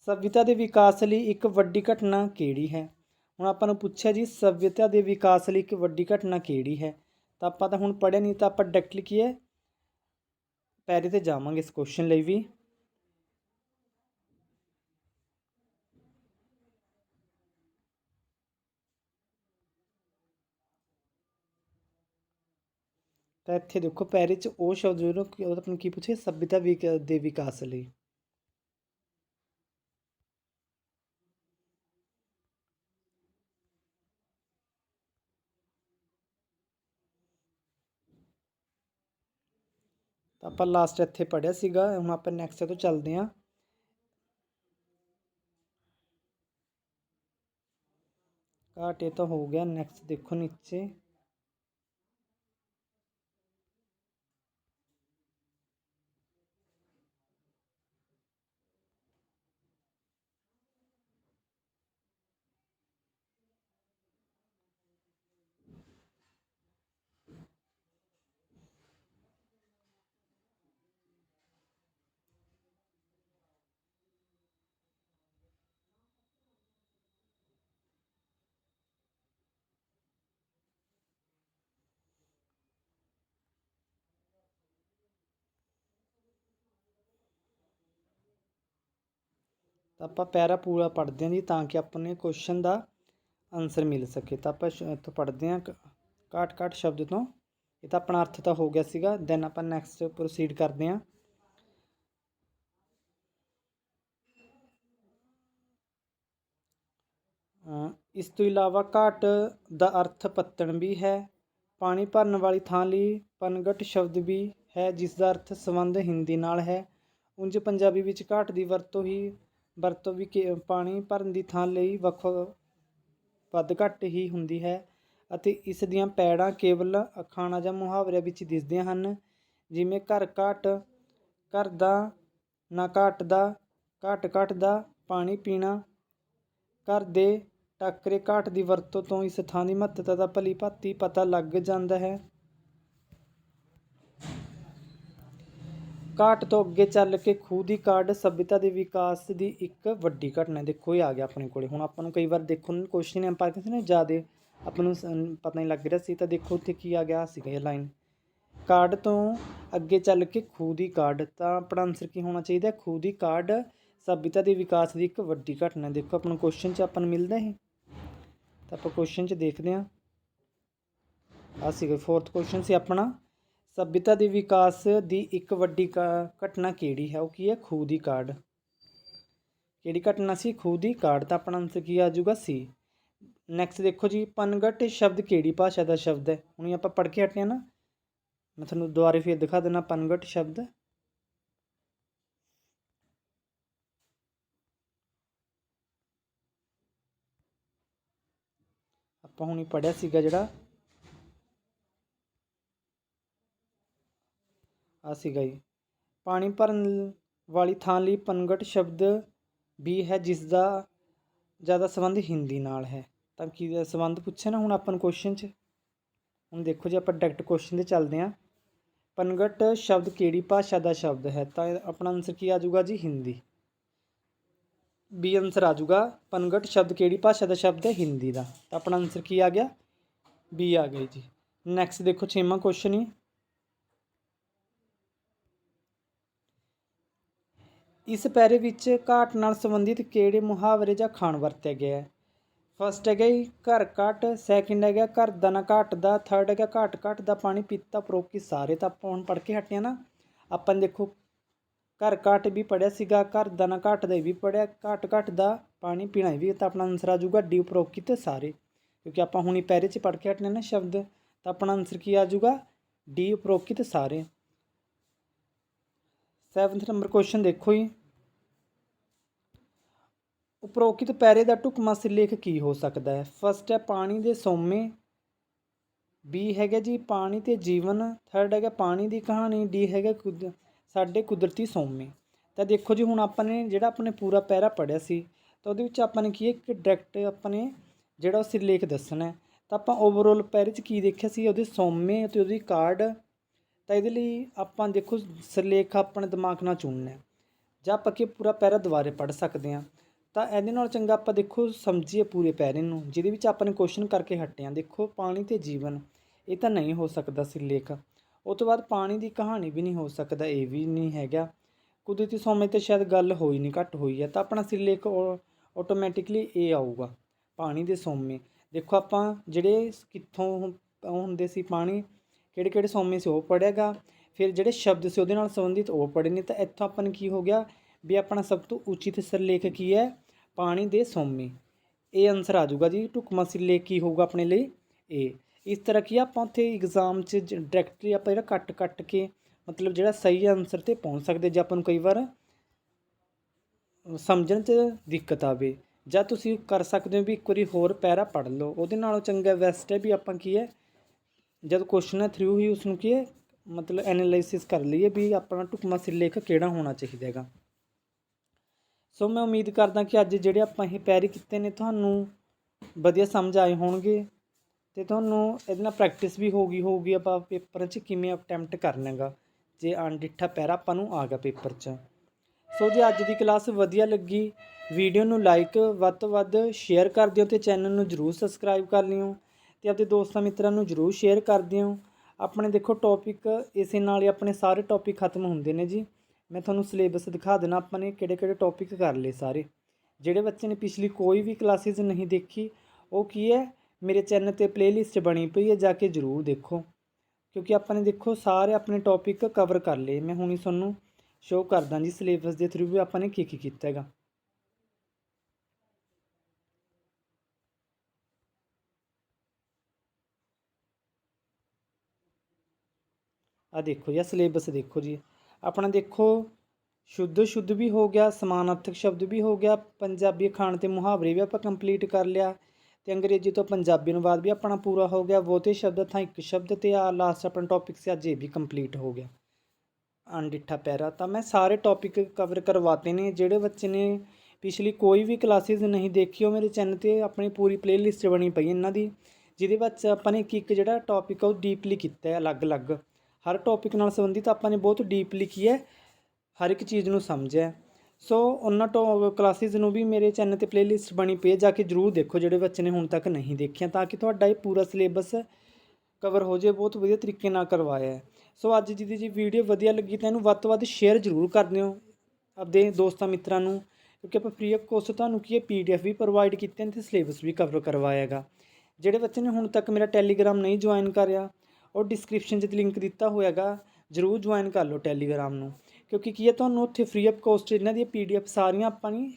ਸਭਿਅਤਾ ਦੇ ਵਿਕਾਸ ਲਈ ਇੱਕ ਵੱਡੀ ਘਟਨਾ ਕਿਹੜੀ ਹੈ? ਹੁਣ ਆਪਾਂ ਨੂੰ ਪੁੱਛਿਆ ਜੀ, ਸਭਿਅਤਾ ਦੇ ਵਿਕਾਸ ਲਈ ਇੱਕ ਵੱਡੀ ਘਟਨਾ ਕਿਹੜੀ ਹੈ? ਤਾਂ ਆਪਾਂ ਤਾਂ ਹੁਣ ਪੜ੍ਹਿਆ ਨਹੀਂ, ਤਾਂ ਆਪਾਂ ਡਾਇਰੈਕਟਲੀ ਕੀ ਹੈ? ਪੈਰੇ ਤੇ ਜਾਵਾਂਗੇ ਇਸ ਕੁਐਸਚਨ ਲਈ ਵੀ। ਤਾਂ ਇੱਥੇ ਦੇਖੋ, ਪੈਰੇ 'ਚ ਉਹ ਸ਼ਬਦ ਜੋ ਆਪਾਂ ਨੂੰ ਕੀ ਪੁੱਛੇ ਸਭਿਅਤਾ ਵਿਕ- ਦੇ ਵਿਕਾਸ ਲਈ। ਆਪਾਂ ਲਾਸਟ ਇੱਥੇ ਪੜਿਆ ਸੀਗਾ, ਹੁਣ ਆਪਾਂ ਨੈਕਸਟ ਤੋਂ ਚੱਲਦੇ ਹਾਂ। ਘਾਟ ਇਹ ਤਾਂ ਹੋ ਗਿਆ ਨੈਕਸਟ ਦੇਖੋ ਨੀਚੇ। ਤਾਂ ਆਪਾਂ ਪੈਰਾ ਪੂਰਾ ਪੜ੍ਹਦੇ ਹਾਂ ਜੀ ਤਾਂ ਕਿ ਆਪਾਂ ਨੂੰ ਕੁਐਸਚਨ ਦਾ ਆਨਸਰ ਮਿਲ ਸਕੇ। ਤਾਂ ਆਪਾਂ ਇੱਥੋਂ ਪੜ੍ਹਦੇ ਹਾਂ ਕਾਟ ਕਾਟ ਸ਼ਬਦ ਤੋਂ। ਇਹ ਤਾਂ ਆਪਣਾ ਅਰਥ ਤਾਂ ਹੋ ਗਿਆ ਸੀਗਾ। ਦੈਨ ਆਪਾਂ ਨੈਕਸਟ ਪ੍ਰੋਸੀਡ ਕਰਦੇ ਹਾਂ। ਇਸ ਤੋਂ ਇਲਾਵਾ ਘਾਟ ਦਾ ਅਰਥ ਪੱਤਣ ਵੀ ਹੈ। ਪਾਣੀ ਭਰਨ ਵਾਲੀ ਥਾਂ ਲਈ ਪਨਗਟ ਸ਼ਬਦ ਵੀ ਹੈ, ਜਿਸ ਦਾ ਅਰਥ ਸੰਬੰਧ ਹਿੰਦੀ ਨਾਲ ਹੈ। ਉਂਝ ਪੰਜਾਬੀ ਵਿੱਚ ਘਾਟ ਦੀ ਵਰਤੋਂ ਹੀ ਵਰਤੋਂ ਵੀ ਕੇ- ਪਾਣੀ ਭਰਨ ਦੀ ਥਾਂ ਲਈ ਵੱਖ ਵੱਧ ਘੱਟ ਹੀ ਹੁੰਦੀ ਹੈ ਅਤੇ ਇਸ ਦੀਆਂ ਪੈੜਾਂ ਕੇਵਲ ਅਖਾਣਾ ਜਾਂ ਮੁਹਾਵਰਿਆਂ ਵਿੱਚ ਦਿਸਦੀਆਂ ਹਨ, ਜਿਵੇਂ ਘਰ ਘਾਟ, ਘਰ ਦਾ ਨਾ ਘਾਟ ਦਾ, ਘਾਟ ਘਾਟ ਦਾ ਪਾਣੀ ਪੀਣਾ, ਘਰ ਦੇ ਟਾਕਰੇ ਘਾਟ ਦੀ ਵਰਤੋਂ ਤੋਂ ਇਸ ਥਾਂ ਦੀ ਮਹੱਤਤਾ ਦਾ ਭਲੀ ਭਾਂਤੀ ਪਤਾ ਲੱਗ ਜਾਂਦਾ ਹੈ। ਘਾਟ ਤੋਂ ਅੱਗੇ ਚੱਲ ਕੇ ਖੂਹ ਦੀ ਕਾਢ ਸਭਿਅਤਾ ਦੇ ਵਿਕਾਸ ਦੀ ਇੱਕ ਵੱਡੀ ਘਟਨਾ ਦੇਖੋ, ਇਹ ਆ ਗਿਆ ਆਪਣੇ ਕੋਲੇ। ਹੁਣ ਆਪਾਂ ਨੂੰ ਕਈ ਵਾਰ ਦੇਖੋ ਨੂੰ ਕੁਐਸਚਨ ਆਪਾਂ ਕਿਸੇ ਨੇ ਜਿਆਦੇ ਆਪਾਂ ਨੂੰ ਪਤਾ ਨਹੀਂ ਲੱਗ ਰਿਹਾ ਸੀ, ਤਾਂ ਦੇਖੋ ਉੱਥੇ ਕੀ ਆ ਗਿਆ ਸੀਗਾ ਇਹ ਲਾਈਨ ਕਾਢ ਤੋਂ ਅੱਗੇ ਚੱਲ ਕੇ ਖੂਹ ਦੀ ਕਾਢ, ਤਾਂ ਆਪਣਾ ਆਨਸਰ ਕੀ ਹੋਣਾ ਚਾਹੀਦਾ? ਖੂਹ ਦੀ ਕਾਢ ਸਭਿਅਤਾ ਦੇ ਵਿਕਾਸ ਦੀ ਇੱਕ ਵੱਡੀ ਘਟਨਾ ਦੇਖੋ, ਆਪਾਂ ਨੂੰ ਕੁਐਸਚਨ 'ਚ ਆਪਾਂ ਨੂੰ ਮਿਲਦਾ ਇਹ। ਤਾਂ ਆਪਾਂ ਕੁਐਸਚਨ 'ਚ ਦੇਖਦੇ ਹਾਂ। ਆ ਸੀਗਾ ਫੋਰਥ ਕੁਐਸਚਨ ਸੀ ਆਪਣਾ। ਸਭਿਅਤਾ ਦੇ ਵਿਕਾਸ ਦੀ ਇੱਕ ਵੱਡੀ ਕਾ- ਘਟਨਾ ਕਿਹੜੀ ਹੈ? ਉਹ ਕੀ ਹੈ? ਖੂਹ ਦੀ ਕਾਢ। ਕਿਹੜੀ ਘਟਨਾ ਸੀ? ਖੂਹ ਦੀ ਕਾਢ ਤਾਂ ਆਪਣਾ ਆਨਸਰ ਕੀ ਆ ਜਾਊਗਾ? ਸੀ। ਨੈਕਸਟ ਦੇਖੋ ਜੀ ਪਨਗਟ ਸ਼ਬਦ ਕਿਹੜੀ ਭਾਸ਼ਾ ਦਾ ਸ਼ਬਦ ਹੈ? ਹੁਣ ਆਪਾਂ ਪੜ੍ਹ ਕੇ ਹਟੇ ਹਾਂ ਨਾ। ਮੈਂ ਤੁਹਾਨੂੰ ਦੁਬਾਰੇ ਫੇਰ ਦਿਖਾ ਦਿੰਦਾ ਪਨਗਟ ਸ਼ਬਦ। ਆਪਾਂ ਹੁਣੀ ਪੜਿਆ ਸੀਗਾ ਜਿਹੜਾ ਆ ਸੀਗਾ ਜੀ। ਪਾਣੀ ਭਰਨ ਵਾਲੀ ਥਾਂ ਲਈ ਪਨਗਟ ਸ਼ਬਦ ਵੀ ਹੈ, ਜਿਸ ਦਾ ਜ਼ਿਆਦਾ ਸੰਬੰਧ ਹਿੰਦੀ ਨਾਲ ਹੈ। ਤਾਂ ਕੀ ਸੰਬੰਧ ਪੁੱਛਿਆ ਨਾ ਹੁਣ ਆਪਾਂ ਨੂੰ ਕੁਐਸਚਨ 'ਚ? ਹੁਣ ਦੇਖੋ ਜੀ, ਆਪਾਂ ਡਾਇਰੈਕਟ ਕੁਐਸਚਨ ਤੇ ਚੱਲਦੇ ਹਾਂ। ਪਨਗਟ ਸ਼ਬਦ ਕਿਹੜੀ ਭਾਸ਼ਾ ਦਾ ਸ਼ਬਦ ਹੈ? ਤਾਂ ਆਪਣਾ ਆਨਸਰ ਕੀ ਆ ਜਾਊਗਾ ਜੀ? ਹਿੰਦੀ। ਬੀ ਆਨਸਰ ਆ ਜਾਊਗਾ। ਪਨਗਟ ਸ਼ਬਦ ਕਿਹੜੀ ਭਾਸ਼ਾ ਦਾ ਸ਼ਬਦ ਹੈ? ਹਿੰਦੀ ਦਾ। ਤਾਂ ਆਪਣਾ ਆਨਸਰ ਕੀ ਆ ਗਿਆ? ਬੀ ਆ ਗਿਆ ਜੀ। ਨੈਕਸਟ ਦੇਖੋ ਛੇਵਾਂ ਕੁਐਸਚਨ ਹੀ ਇਸ ਪੈਰੇ ਵਿੱਚ ਘਾਟ ਨਾਲ ਸੰਬੰਧਿਤ ਕਿਹੜੇ ਮੁਹਾਵਰੇ ਜਾਂ ਖਾਣ ਵਰਤਿਆ ਗਿਆ ਹੈ ਫਸਟ ਹੈਗਾ ਜੀ, ਘਰ ਘਾਟ ਸੈਕਿੰਡ ਹੈਗਾ ਘਰ ਦਾ ਨਾ ਘਾਟ ਦਾ ਥਰਡ ਹੈਗਾ ਘਾਟ ਘਾਟ ਦਾ ਪਾਣੀ ਪੀਤਾ ਪ੍ਰੋਕੀ ਸਾਰੇ ਤਾਂ ਆਪਾਂ ਹੁਣ ਪੜ੍ਹ ਕੇ ਹਟੇ ਹਾਂ ਨਾ। ਆਪਾਂ ਦੇਖੋ, ਘਰ ਘਾਟ ਵੀ ਪੜਿਆ ਸੀਗਾ, ਘਰ ਦਾ ਨਾ ਘਾਟ ਦਾ ਵੀ ਪੜਿਆ ਘਾਟ ਘਾਟ ਦਾ ਪਾਣੀ ਪੀਣਾ ਵੀ ਤਾਂ ਆਪਣਾ ਆਨਸਰ ਆ ਜਾਊਗਾ ਡੀ ਉਪਰੋਕਤ ਸਾਰੇ। ਕਿਉਂਕਿ ਆਪਾਂ ਹੁਣੀ ਪੈਰੇ 'ਚ ਪੜ੍ਹ ਕੇ ਹਟਨੇ ਨਾ ਸ਼ਬਦ, ਤਾਂ ਆਪਣਾ ਆਨਸਰ ਕੀ ਆ ਜਾਊਗਾ? ਡੀ ਉਪਰੋਕਤ ਸਾਰੇ। 7th ਨੰਬਰ ਕੁਐਸਚਨ ਦੇਖੋ ਜੀ। ਉਪਰੋਕਤ ਪੈਰੇ ਦਾ ਢੁਕਵਾਂ ਸਿਰਲੇਖ ਕੀ ਹੋ ਸਕਦਾ ਹੈ? ਫਸਟ ਹੈ ਪਾਣੀ ਦੇ ਸੋਮੇ। ਬੀ ਹੈਗਾ ਜੀ ਪਾਣੀ ਤੇ ਜੀਵਨ। ਥਰਡ ਹੈਗਾ ਪਾਣੀ ਦੀ ਕਹਾਣੀ। ਡੀ ਹੈਗਾ ਕੁਦ, ਸਾਡੇ ਕੁਦਰਤੀ ਸੋਮੇ। ਤਾਂ ਦੇਖੋ ਜੀ ਹੁਣ ਆਪਾਂ ਨੇ ਜਿਹੜਾ ਆਪਣੇ ਪੂਰਾ ਪੈਰਾ ਪੜਿਆ ਸੀ, ਤਾਂ ਉਹਦੇ ਵਿੱਚ ਆਪਾਂ ਨੇ ਕੀ ਹੈ, ਇੱਕ ਡਾਇਰੈਕਟ ਆਪਾਂ ਨੇ ਜਿਹੜਾ ਉਹ ਸਿਰਲੇਖ ਦੱਸਣਾ ਤਾਂ ਆਪਾਂ ਓਵਰਆਲ ਪੈਰੇ 'ਚ ਕੀ ਦੇਖਿਆ ਸੀ? ਉਹਦੇ ਸੋਮੇ ਅਤੇ ਉਹਦੀ ਕਾਰਡ ਤਾਂ ਇਹਦੇ ਲਈ ਆਪਾਂ ਦੇਖੋ ਸਿਰਲੇਖ ਆਪਣੇ ਦਿਮਾਗ ਨਾਲ ਚੁਣਨਾ ਹੈ। ਜਾਂ ਆਪਾਂ ਕਿ ਪੂਰਾ ਪੈਰਾ ਦੁਬਾਰੇ ਪੜ੍ਹ ਸਕਦੇ ਹਾਂ। ਤਾਂ ਇਹਦੇ ਨਾਲ ਚੰਗਾ ਆਪਾਂ ਦੇਖੋ ਸਮਝੀਏ ਪੂਰੇ ਪੈਰੇ ਨੂੰ, ਜਿਹਦੇ ਵਿੱਚ ਆਪਾਂ ਨੇ ਕੁਐਸਚਨ ਕਰਕੇ ਹਟੇ ਹਾਂ। ਦੇਖੋ ਪਾਣੀ ਤੇ ਜੀਵਨ, ਇਹ ਤਾਂ ਨਹੀਂ ਹੋ ਸਕਦਾ ਸਿਰਲੇਖ। ਉਹ ਤੋਂ ਬਾਅਦ ਪਾਣੀ ਦੀ ਕਹਾਣੀ ਵੀ ਨਹੀਂ ਹੋ ਸਕਦਾ, ਇਹ ਵੀ ਨਹੀਂ ਹੈਗਾ। ਕੁਦਰਤੀ ਸੋਮੇ ਤੇ ਸ਼ਾਇਦ ਗੱਲ ਹੋਈ ਨਹੀਂ, ਘੱਟ ਹੋਈ ਹੈ। ਤਾਂ ਆਪਣਾ ਸਿਰਲੇਖ ਆਟੋਮੈਟਿਕਲੀ ਇਹ ਆਊਗਾ, ਪਾਣੀ ਦੇ ਸੋਮੇ। ਦੇਖੋ ਆਪਾਂ ਜਿਹੜੇ ਕਿੱਥੋਂ ਹੁੰਦੇ ਸੀ ਪਾਣੀ ਕਿਹੜੇ ਕਿਹੜੇ ਸੋਮੇ ਸੀ ਉਹ ਪੜ੍ਹੇਗਾ ਫਿਰ ਜਿਹੜੇ ਸ਼ਬਦ ਸੀ ਉਹਦੇ ਨਾਲ ਸੰਬੰਧਿਤ ਉਹ ਪੜ੍ਹੇ ਨੇ ਤਾਂ ਇੱਥੋਂ ਆਪਾਂ ਨੂੰ ਕੀ ਹੋ ਗਿਆ ਵੀ ਆਪਣਾ ਸਭ ਤੋਂ ਉਚਿਤ ਸਿਰਲੇਖ ਕੀ ਹੈ? ਪਾਣੀ ਦੇ ਸੋਮੇ। ਇਹ ਆਨਸਰ ਆ ਜਾਊਗਾ ਜੀ ਢੁਕਵਾਂ ਸਿਰਲੇਖ ਕੀ ਹੋਊਗਾ ਆਪਣੇ ਲਈ? ਇਹ ਇਸ ਤਰ੍ਹਾਂ ਕੀ ਆ, ਆਪਾਂ ਉੱਥੇ ਐਗਜ਼ਾਮ 'ਚ ਡਾਇਰੈਕਟਲੀ ਆਪਾਂ ਜਿਹੜਾ ਕੱਟ ਕੱਟ ਕੇ ਮਤਲਬ ਜਿਹੜਾ ਸਹੀ ਆਨਸਰ ਤੇ ਪਹੁੰਚ ਸਕਦੇ ਜੇ ਆਪਾਂ ਨੂੰ ਕਈ ਵਾਰ ਸਮਝਣ 'ਚ ਦਿੱਕਤ ਆਵੇ। ਜਾਂ ਤੁਸੀਂ ਕਰ ਸਕਦੇ ਹੋ ਵੀ ਇੱਕ ਵਾਰੀ ਹੋਰ ਪੈਰਾ ਪੜ੍ਹ ਲਓ। ਉਹਦੇ ਨਾਲੋਂ ਚੰਗਾ ਬੈਸਟ ਹੈ ਵੀ ਆਪਾਂ ਕੀ ਹੈ ਜਦ ਕੁਐਸਚਨ ਥਰੂ ਹੀ ਉਸ ਨੂੰ ਕੀ ਹੈ? ਮਤਲਬ ਐਨਾਲਾਈਸਿਸ ਕਰ ਲਈਏ ਵੀ ਆਪਣਾ ਢੁਕਵਾਂ ਸਿਰਲੇਖ ਕਿਹੜਾ ਹੋਣਾ ਚਾਹੀਦਾ ਹੈਗਾ। ਸੋ ਮੈਂ ਉਮੀਦ ਕਰਦਾ ਕਿ ਅੱਜ ਜਿਹੜੇ ਆਪਾਂ ਇਹ ਪੈਰੀ ਕੀਤੇ ਨੇ, ਤੁਹਾਨੂੰ ਵਧੀਆ ਸਮਝ ਆਏ ਹੋਣਗੇ ਤੇ ਤੁਹਾਨੂੰ ਇਹਦੇ ਨਾਲ ਪ੍ਰੈਕਟਿਸ ਵੀ ਹੋ ਗਈ ਹੋਊਗੀ ਆਪਾਂ ਪੇਪਰ 'ਚ ਕਿਵੇਂ ਅਟੈਂਪਟ ਕਰਨਾ ਹੈਗਾ। ਜੇ ਅਣਡਿੱਠਾ ਪੈਰਾ ਆਪਾਂ ਨੂੰ ਆ ਗਿਆ ਪੇਪਰ 'ਚ। ਸੋ ਜੇ ਅੱਜ ਦੀ ਕਲਾਸ ਵਧੀਆ ਲੱਗੀ ਵੀਡੀਓ ਨੂੰ ਲਾਈਕ ਵੱਧ ਤੋਂ ਵੱਧ ਸ਼ੇਅਰ ਕਰ ਦਿਓ ਤੇ ਚੈਨਲ ਨੂੰ ਜਰੂਰ ਸਬਸਕ੍ਰਾਈਬ ਕਰ ਲਿਓ। ਤੇ ਆਪਣੇ ਦੋਸਤਾਂ ਮਿੱਤਰਾਂ ਨੂੰ ਜਰੂਰ ਸ਼ੇਅਰ ਕਰ ਦਿਓ ਆਪਣੇ ਦੇਖੋ ਟੌਪਿਕ ਇਸੇ ਨਾਲ ਹੀ ਆਪਣੇ ਸਾਰੇ ਟੌਪਿਕ ਖਤਮ ਹੁੰਦੇ ਨੇ ਜੀ। ਮੈਂ ਤੁਹਾਨੂੰ ਸਿਲੇਬਸ ਦਿਖਾ ਦੇਣਾ, ਆਪਾਂ ਨੇ ਕਿਹੜੇ ਕਿਹੜੇ ਟੌਪਿਕ ਕਰ ਲਏ ਸਾਰੇ। ਜਿਹੜੇ ਬੱਚੇ ਨੇ ਪਿਛਲੀ ਕੋਈ ਵੀ ਕਲਾਸਿਸ ਨਹੀਂ ਦੇਖੀ, ਉਹ ਕੀ ਹੈ? ਮੇਰੇ ਚੈਨਲ ਤੇ ਪਲੇਲਿਸਟ ਬਣੀ ਪਈ ਹੈ, ਜਾ ਕੇ ਜ਼ਰੂਰ ਦੇਖੋ। ਕਿਉਂਕਿ ਆਪਾਂ ਨੇ ਦੇਖੋ ਸਾਰੇ ਆਪਣੇ ਟੌਪਿਕ ਕਵਰ ਕਰ ਲਏ। ਮੈਂ ਹੁਣੀ ਤੁਹਾਨੂੰ ਸ਼ੋਅ ਕਰਦਾ ਜੀ ਸਿਲੇਬਸ ਦੇ ਥਰੂ ਵੀ ਆਪਾਂ ਨੇ ਕੀ ਕੀ ਕੀਤਾ ਹੈਗਾ। ਆ ਦੇਖੋ ਜੀ ਸਿਲੇਬਸ ਦੇਖੋ ਜੀ। ਆਪਣਾ ਦੇਖੋ, ਸ਼ੁੱਧ ਸ਼ੁੱਧ ਵੀ ਹੋ ਗਿਆ, ਸਮਾਨਾਰਥਕ ਸ਼ਬਦ ਵੀ ਹੋ ਗਿਆ, ਪੰਜਾਬੀ ਅਖਾਣ ਤੇ ਮੁਹਾਵਰੇ ਵੀ ਆਪਾਂ ਕੰਪਲੀਟ ਕਰ ਲਿਆ ਤੇ ਅੰਗਰੇਜ਼ੀ ਤੋਂ ਪੰਜਾਬੀ ਅਨੁਵਾਦ ਵੀ ਆਪਣਾ ਪੂਰਾ ਹੋ ਗਿਆ। ਬਹੁਤੇ ਸ਼ਬਦ ਥਾਂ ਇੱਕ ਸ਼ਬਦ ਤੇ ਆ ਲਾਸਟ ਆਪਣਾ ਟੌਪਿਕ ਸੀ, ਅੱਜ ਇਹ ਵੀ ਕੰਪਲੀਟ ਹੋ ਗਿਆ। ਅਣਡਿੱਠਾ ਪੈਰਾ, ਤਾਂ ਮੈਂ ਸਾਰੇ ਟੌਪਿਕ ਕਵਰ ਕਰਵਾਤੇ ਨੇ, ਜਿਹੜੇ ਬੱਚੇ ਨੇ ਪਿਛਲੀ ਕੋਈ ਵੀ ਕਲਾਸਿਸ ਨਹੀਂ ਦੇਖੀ ਉਹ ਮੇਰੇ ਚੈਨਲ ਤੇ ਆਪਣੀ ਪੂਰੀ ਪਲੇਲਿਸਟ ਬਣੀ ਪਈ ਇਹਨਾਂ ਦੀ, ਜਿਹਦੇ ਵਿੱਚ ਆਪਾਂ ਨੇ ਇੱਕ ਇੱਕ ਜਿਹੜਾ ਟੌਪਿਕ ਆ ਉਹ ਡੀਪਲੀ ਕੀਤਾ ਹੈ, ਅਲੱਗ-ਅਲੱਗ। ਹਰ ਟੌਪਿਕ ਨਾਲ ਸੰਬੰਧਿਤ ਆਪਾਂ ਨੇ ਬਹੁਤ ਡੀਪਲੀ ਕੀ ਹੈ, ਹਰ ਇੱਕ ਚੀਜ਼ ਨੂੰ ਸਮਝਿਆ ਸੋ ਉਹਨਾਂ ਟੋ ਕਲਾਸਿਸ ਨੂੰ ਵੀ ਮੇਰੇ ਚੈਨਲ ਤੇ ਪਲੇਲਿਸਟ ਬਣੀ ਪਈ ਹੈ, ਜਾ ਕੇ ਜਰੂਰ ਦੇਖੋ, ਜਿਹੜੇ ਬੱਚੇ ਨੇ ਹੁਣ ਤੱਕ ਨਹੀਂ ਦੇਖਿਆ, ਤਾਂ ਕਿ ਤੁਹਾਡਾ ਇਹ ਪੂਰਾ ਸਿਲੇਬਸ ਕਵਰ ਹੋ ਜਾਏ, ਬਹੁਤ ਵਧੀਆ ਤਰੀਕੇ ਨਾਲ ਕਰਵਾਇਆ ਹੈ। ਸੋ ਅੱਜ ਜਿਹਦੀ ਜੀ ਵੀਡੀਓ ਵਧੀਆ ਲੱਗੀ, ਤਾਂ ਇਹਨੂੰ ਵੱਧ ਤੋਂ ਵੱਧ ਸ਼ੇਅਰ ਜ਼ਰੂਰ ਕਰ ਦਿਓ ਆਪਦੇ ਦੋਸਤਾਂ ਮਿੱਤਰਾਂ ਨੂੰ, ਕਿਉਂਕਿ ਆਪਾਂ ਫ੍ਰੀ ਆਫ ਕੋਸਟ ਤੁਹਾਨੂੰ ਕੀ ਹੈ ਪੀਡੀਐਫ ਵੀ ਪ੍ਰੋਵਾਈਡ ਕੀਤੇ ਨੇ ਤੇ ਸਿਲੇਬਸ ਵੀ ਕਵਰ ਕਰਵਾਇਆ ਹੈਗਾ। ਜਿਹੜੇ ਬੱਚੇ ਨੇ ਹੁਣ ਤੱਕ ਮੇਰਾ ਟੈਲੀਗ੍ਰਾਮ ਨਹੀਂ ਜੁਆਇਨ ਕਰਿਆ ਉਹ ਡਿਸਕ੍ਰਿਪਸ਼ਨ 'ਚ ਲਿੰਕ ਦਿੱਤਾ ਹੋਇਆਗਾ, ਜਰੂਰ ਜੁਆਇਨ ਕਰ ਲਓ ਟੈਲੀਗ੍ਰਾਮ ਨੂੰ, ਕਿਉਂਕਿ ਕੀ ਹੈ, ਤੁਹਾਨੂੰ ਉੱਥੇ ਫ੍ਰੀ ਆਫ ਕੋਸਟ ਇਹਨਾਂ ਦੀਆਂ ਪੀਡੀਐਫ ਸਾਰੀਆਂ ਆਪਾਂ ਨੇ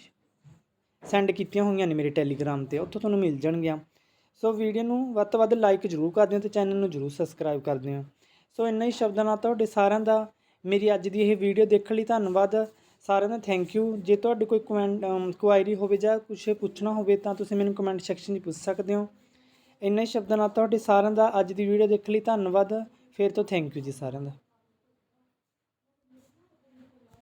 ਸੈਂਡ ਕੀਤੀਆਂ ਹੋਈਆਂ ਨੇ ਮੇਰੇ ਟੈਲੀਗ੍ਰਾਮ ਤੇ, ਉੱਥੋਂ ਤੁਹਾਨੂੰ ਮਿਲ ਜਾਣਗੀਆਂ। ਸੋ ਵੀਡੀਓ ਨੂੰ ਵੱਧ ਤੋਂ ਵੱਧ ਲਾਈਕ ਜ਼ਰੂਰ ਕਰ ਦਿਓ ਤੇ ਚੈਨਲ ਨੂੰ ਜ਼ਰੂਰ ਸਬਸਕ੍ਰਾਈਬ ਕਰ ਦਿਓ। ਸੋ ਇੰਨਾ ਹੀ ਸ਼ਬਦਾਂ ਨਾਲ ਤੁਹਾਡੇ ਸਾਰਿਆਂ ਦਾ ਮੇਰੀ ਅੱਜ ਦੀ ਇਹ ਵੀਡੀਓ ਦੇਖਣ ਲਈ ਧੰਨਵਾਦ। ਸਾਰਿਆਂ ਦਾ ਥੈਂਕ ਯੂ ਜੇ ਤੁਹਾਡੀ ਕੋਈ ਕਮੈਂਟ ਕੁਆਇਰੀ ਹੋਵੇ ਜਾਂ ਕੁਝ ਪੁੱਛਣਾ ਹੋਵੇ ਤਾਂ ਤੁਸੀਂ ਮੈਨੂੰ ਕਮੈਂਟ ਸੈਕਸ਼ਨ 'ਚ ਪੁੱਛ ਸਕਦੇ ਹੋ। ਇੰਨੇ ਸ਼ਬਦਾਂ ਨਾਲ ਤੁਹਾਡੇ ਸਾਰਿਆਂ ਦਾ ਅੱਜ ਦੀ ਵੀਡੀਓ ਦੇਖਣ ਲਈ ਧੰਨਵਾਦ। ਫਿਰ ਤੋਂ ਥੈਂਕ ਯੂ ਜੀ ਸਾਰਿਆਂ ਦਾ।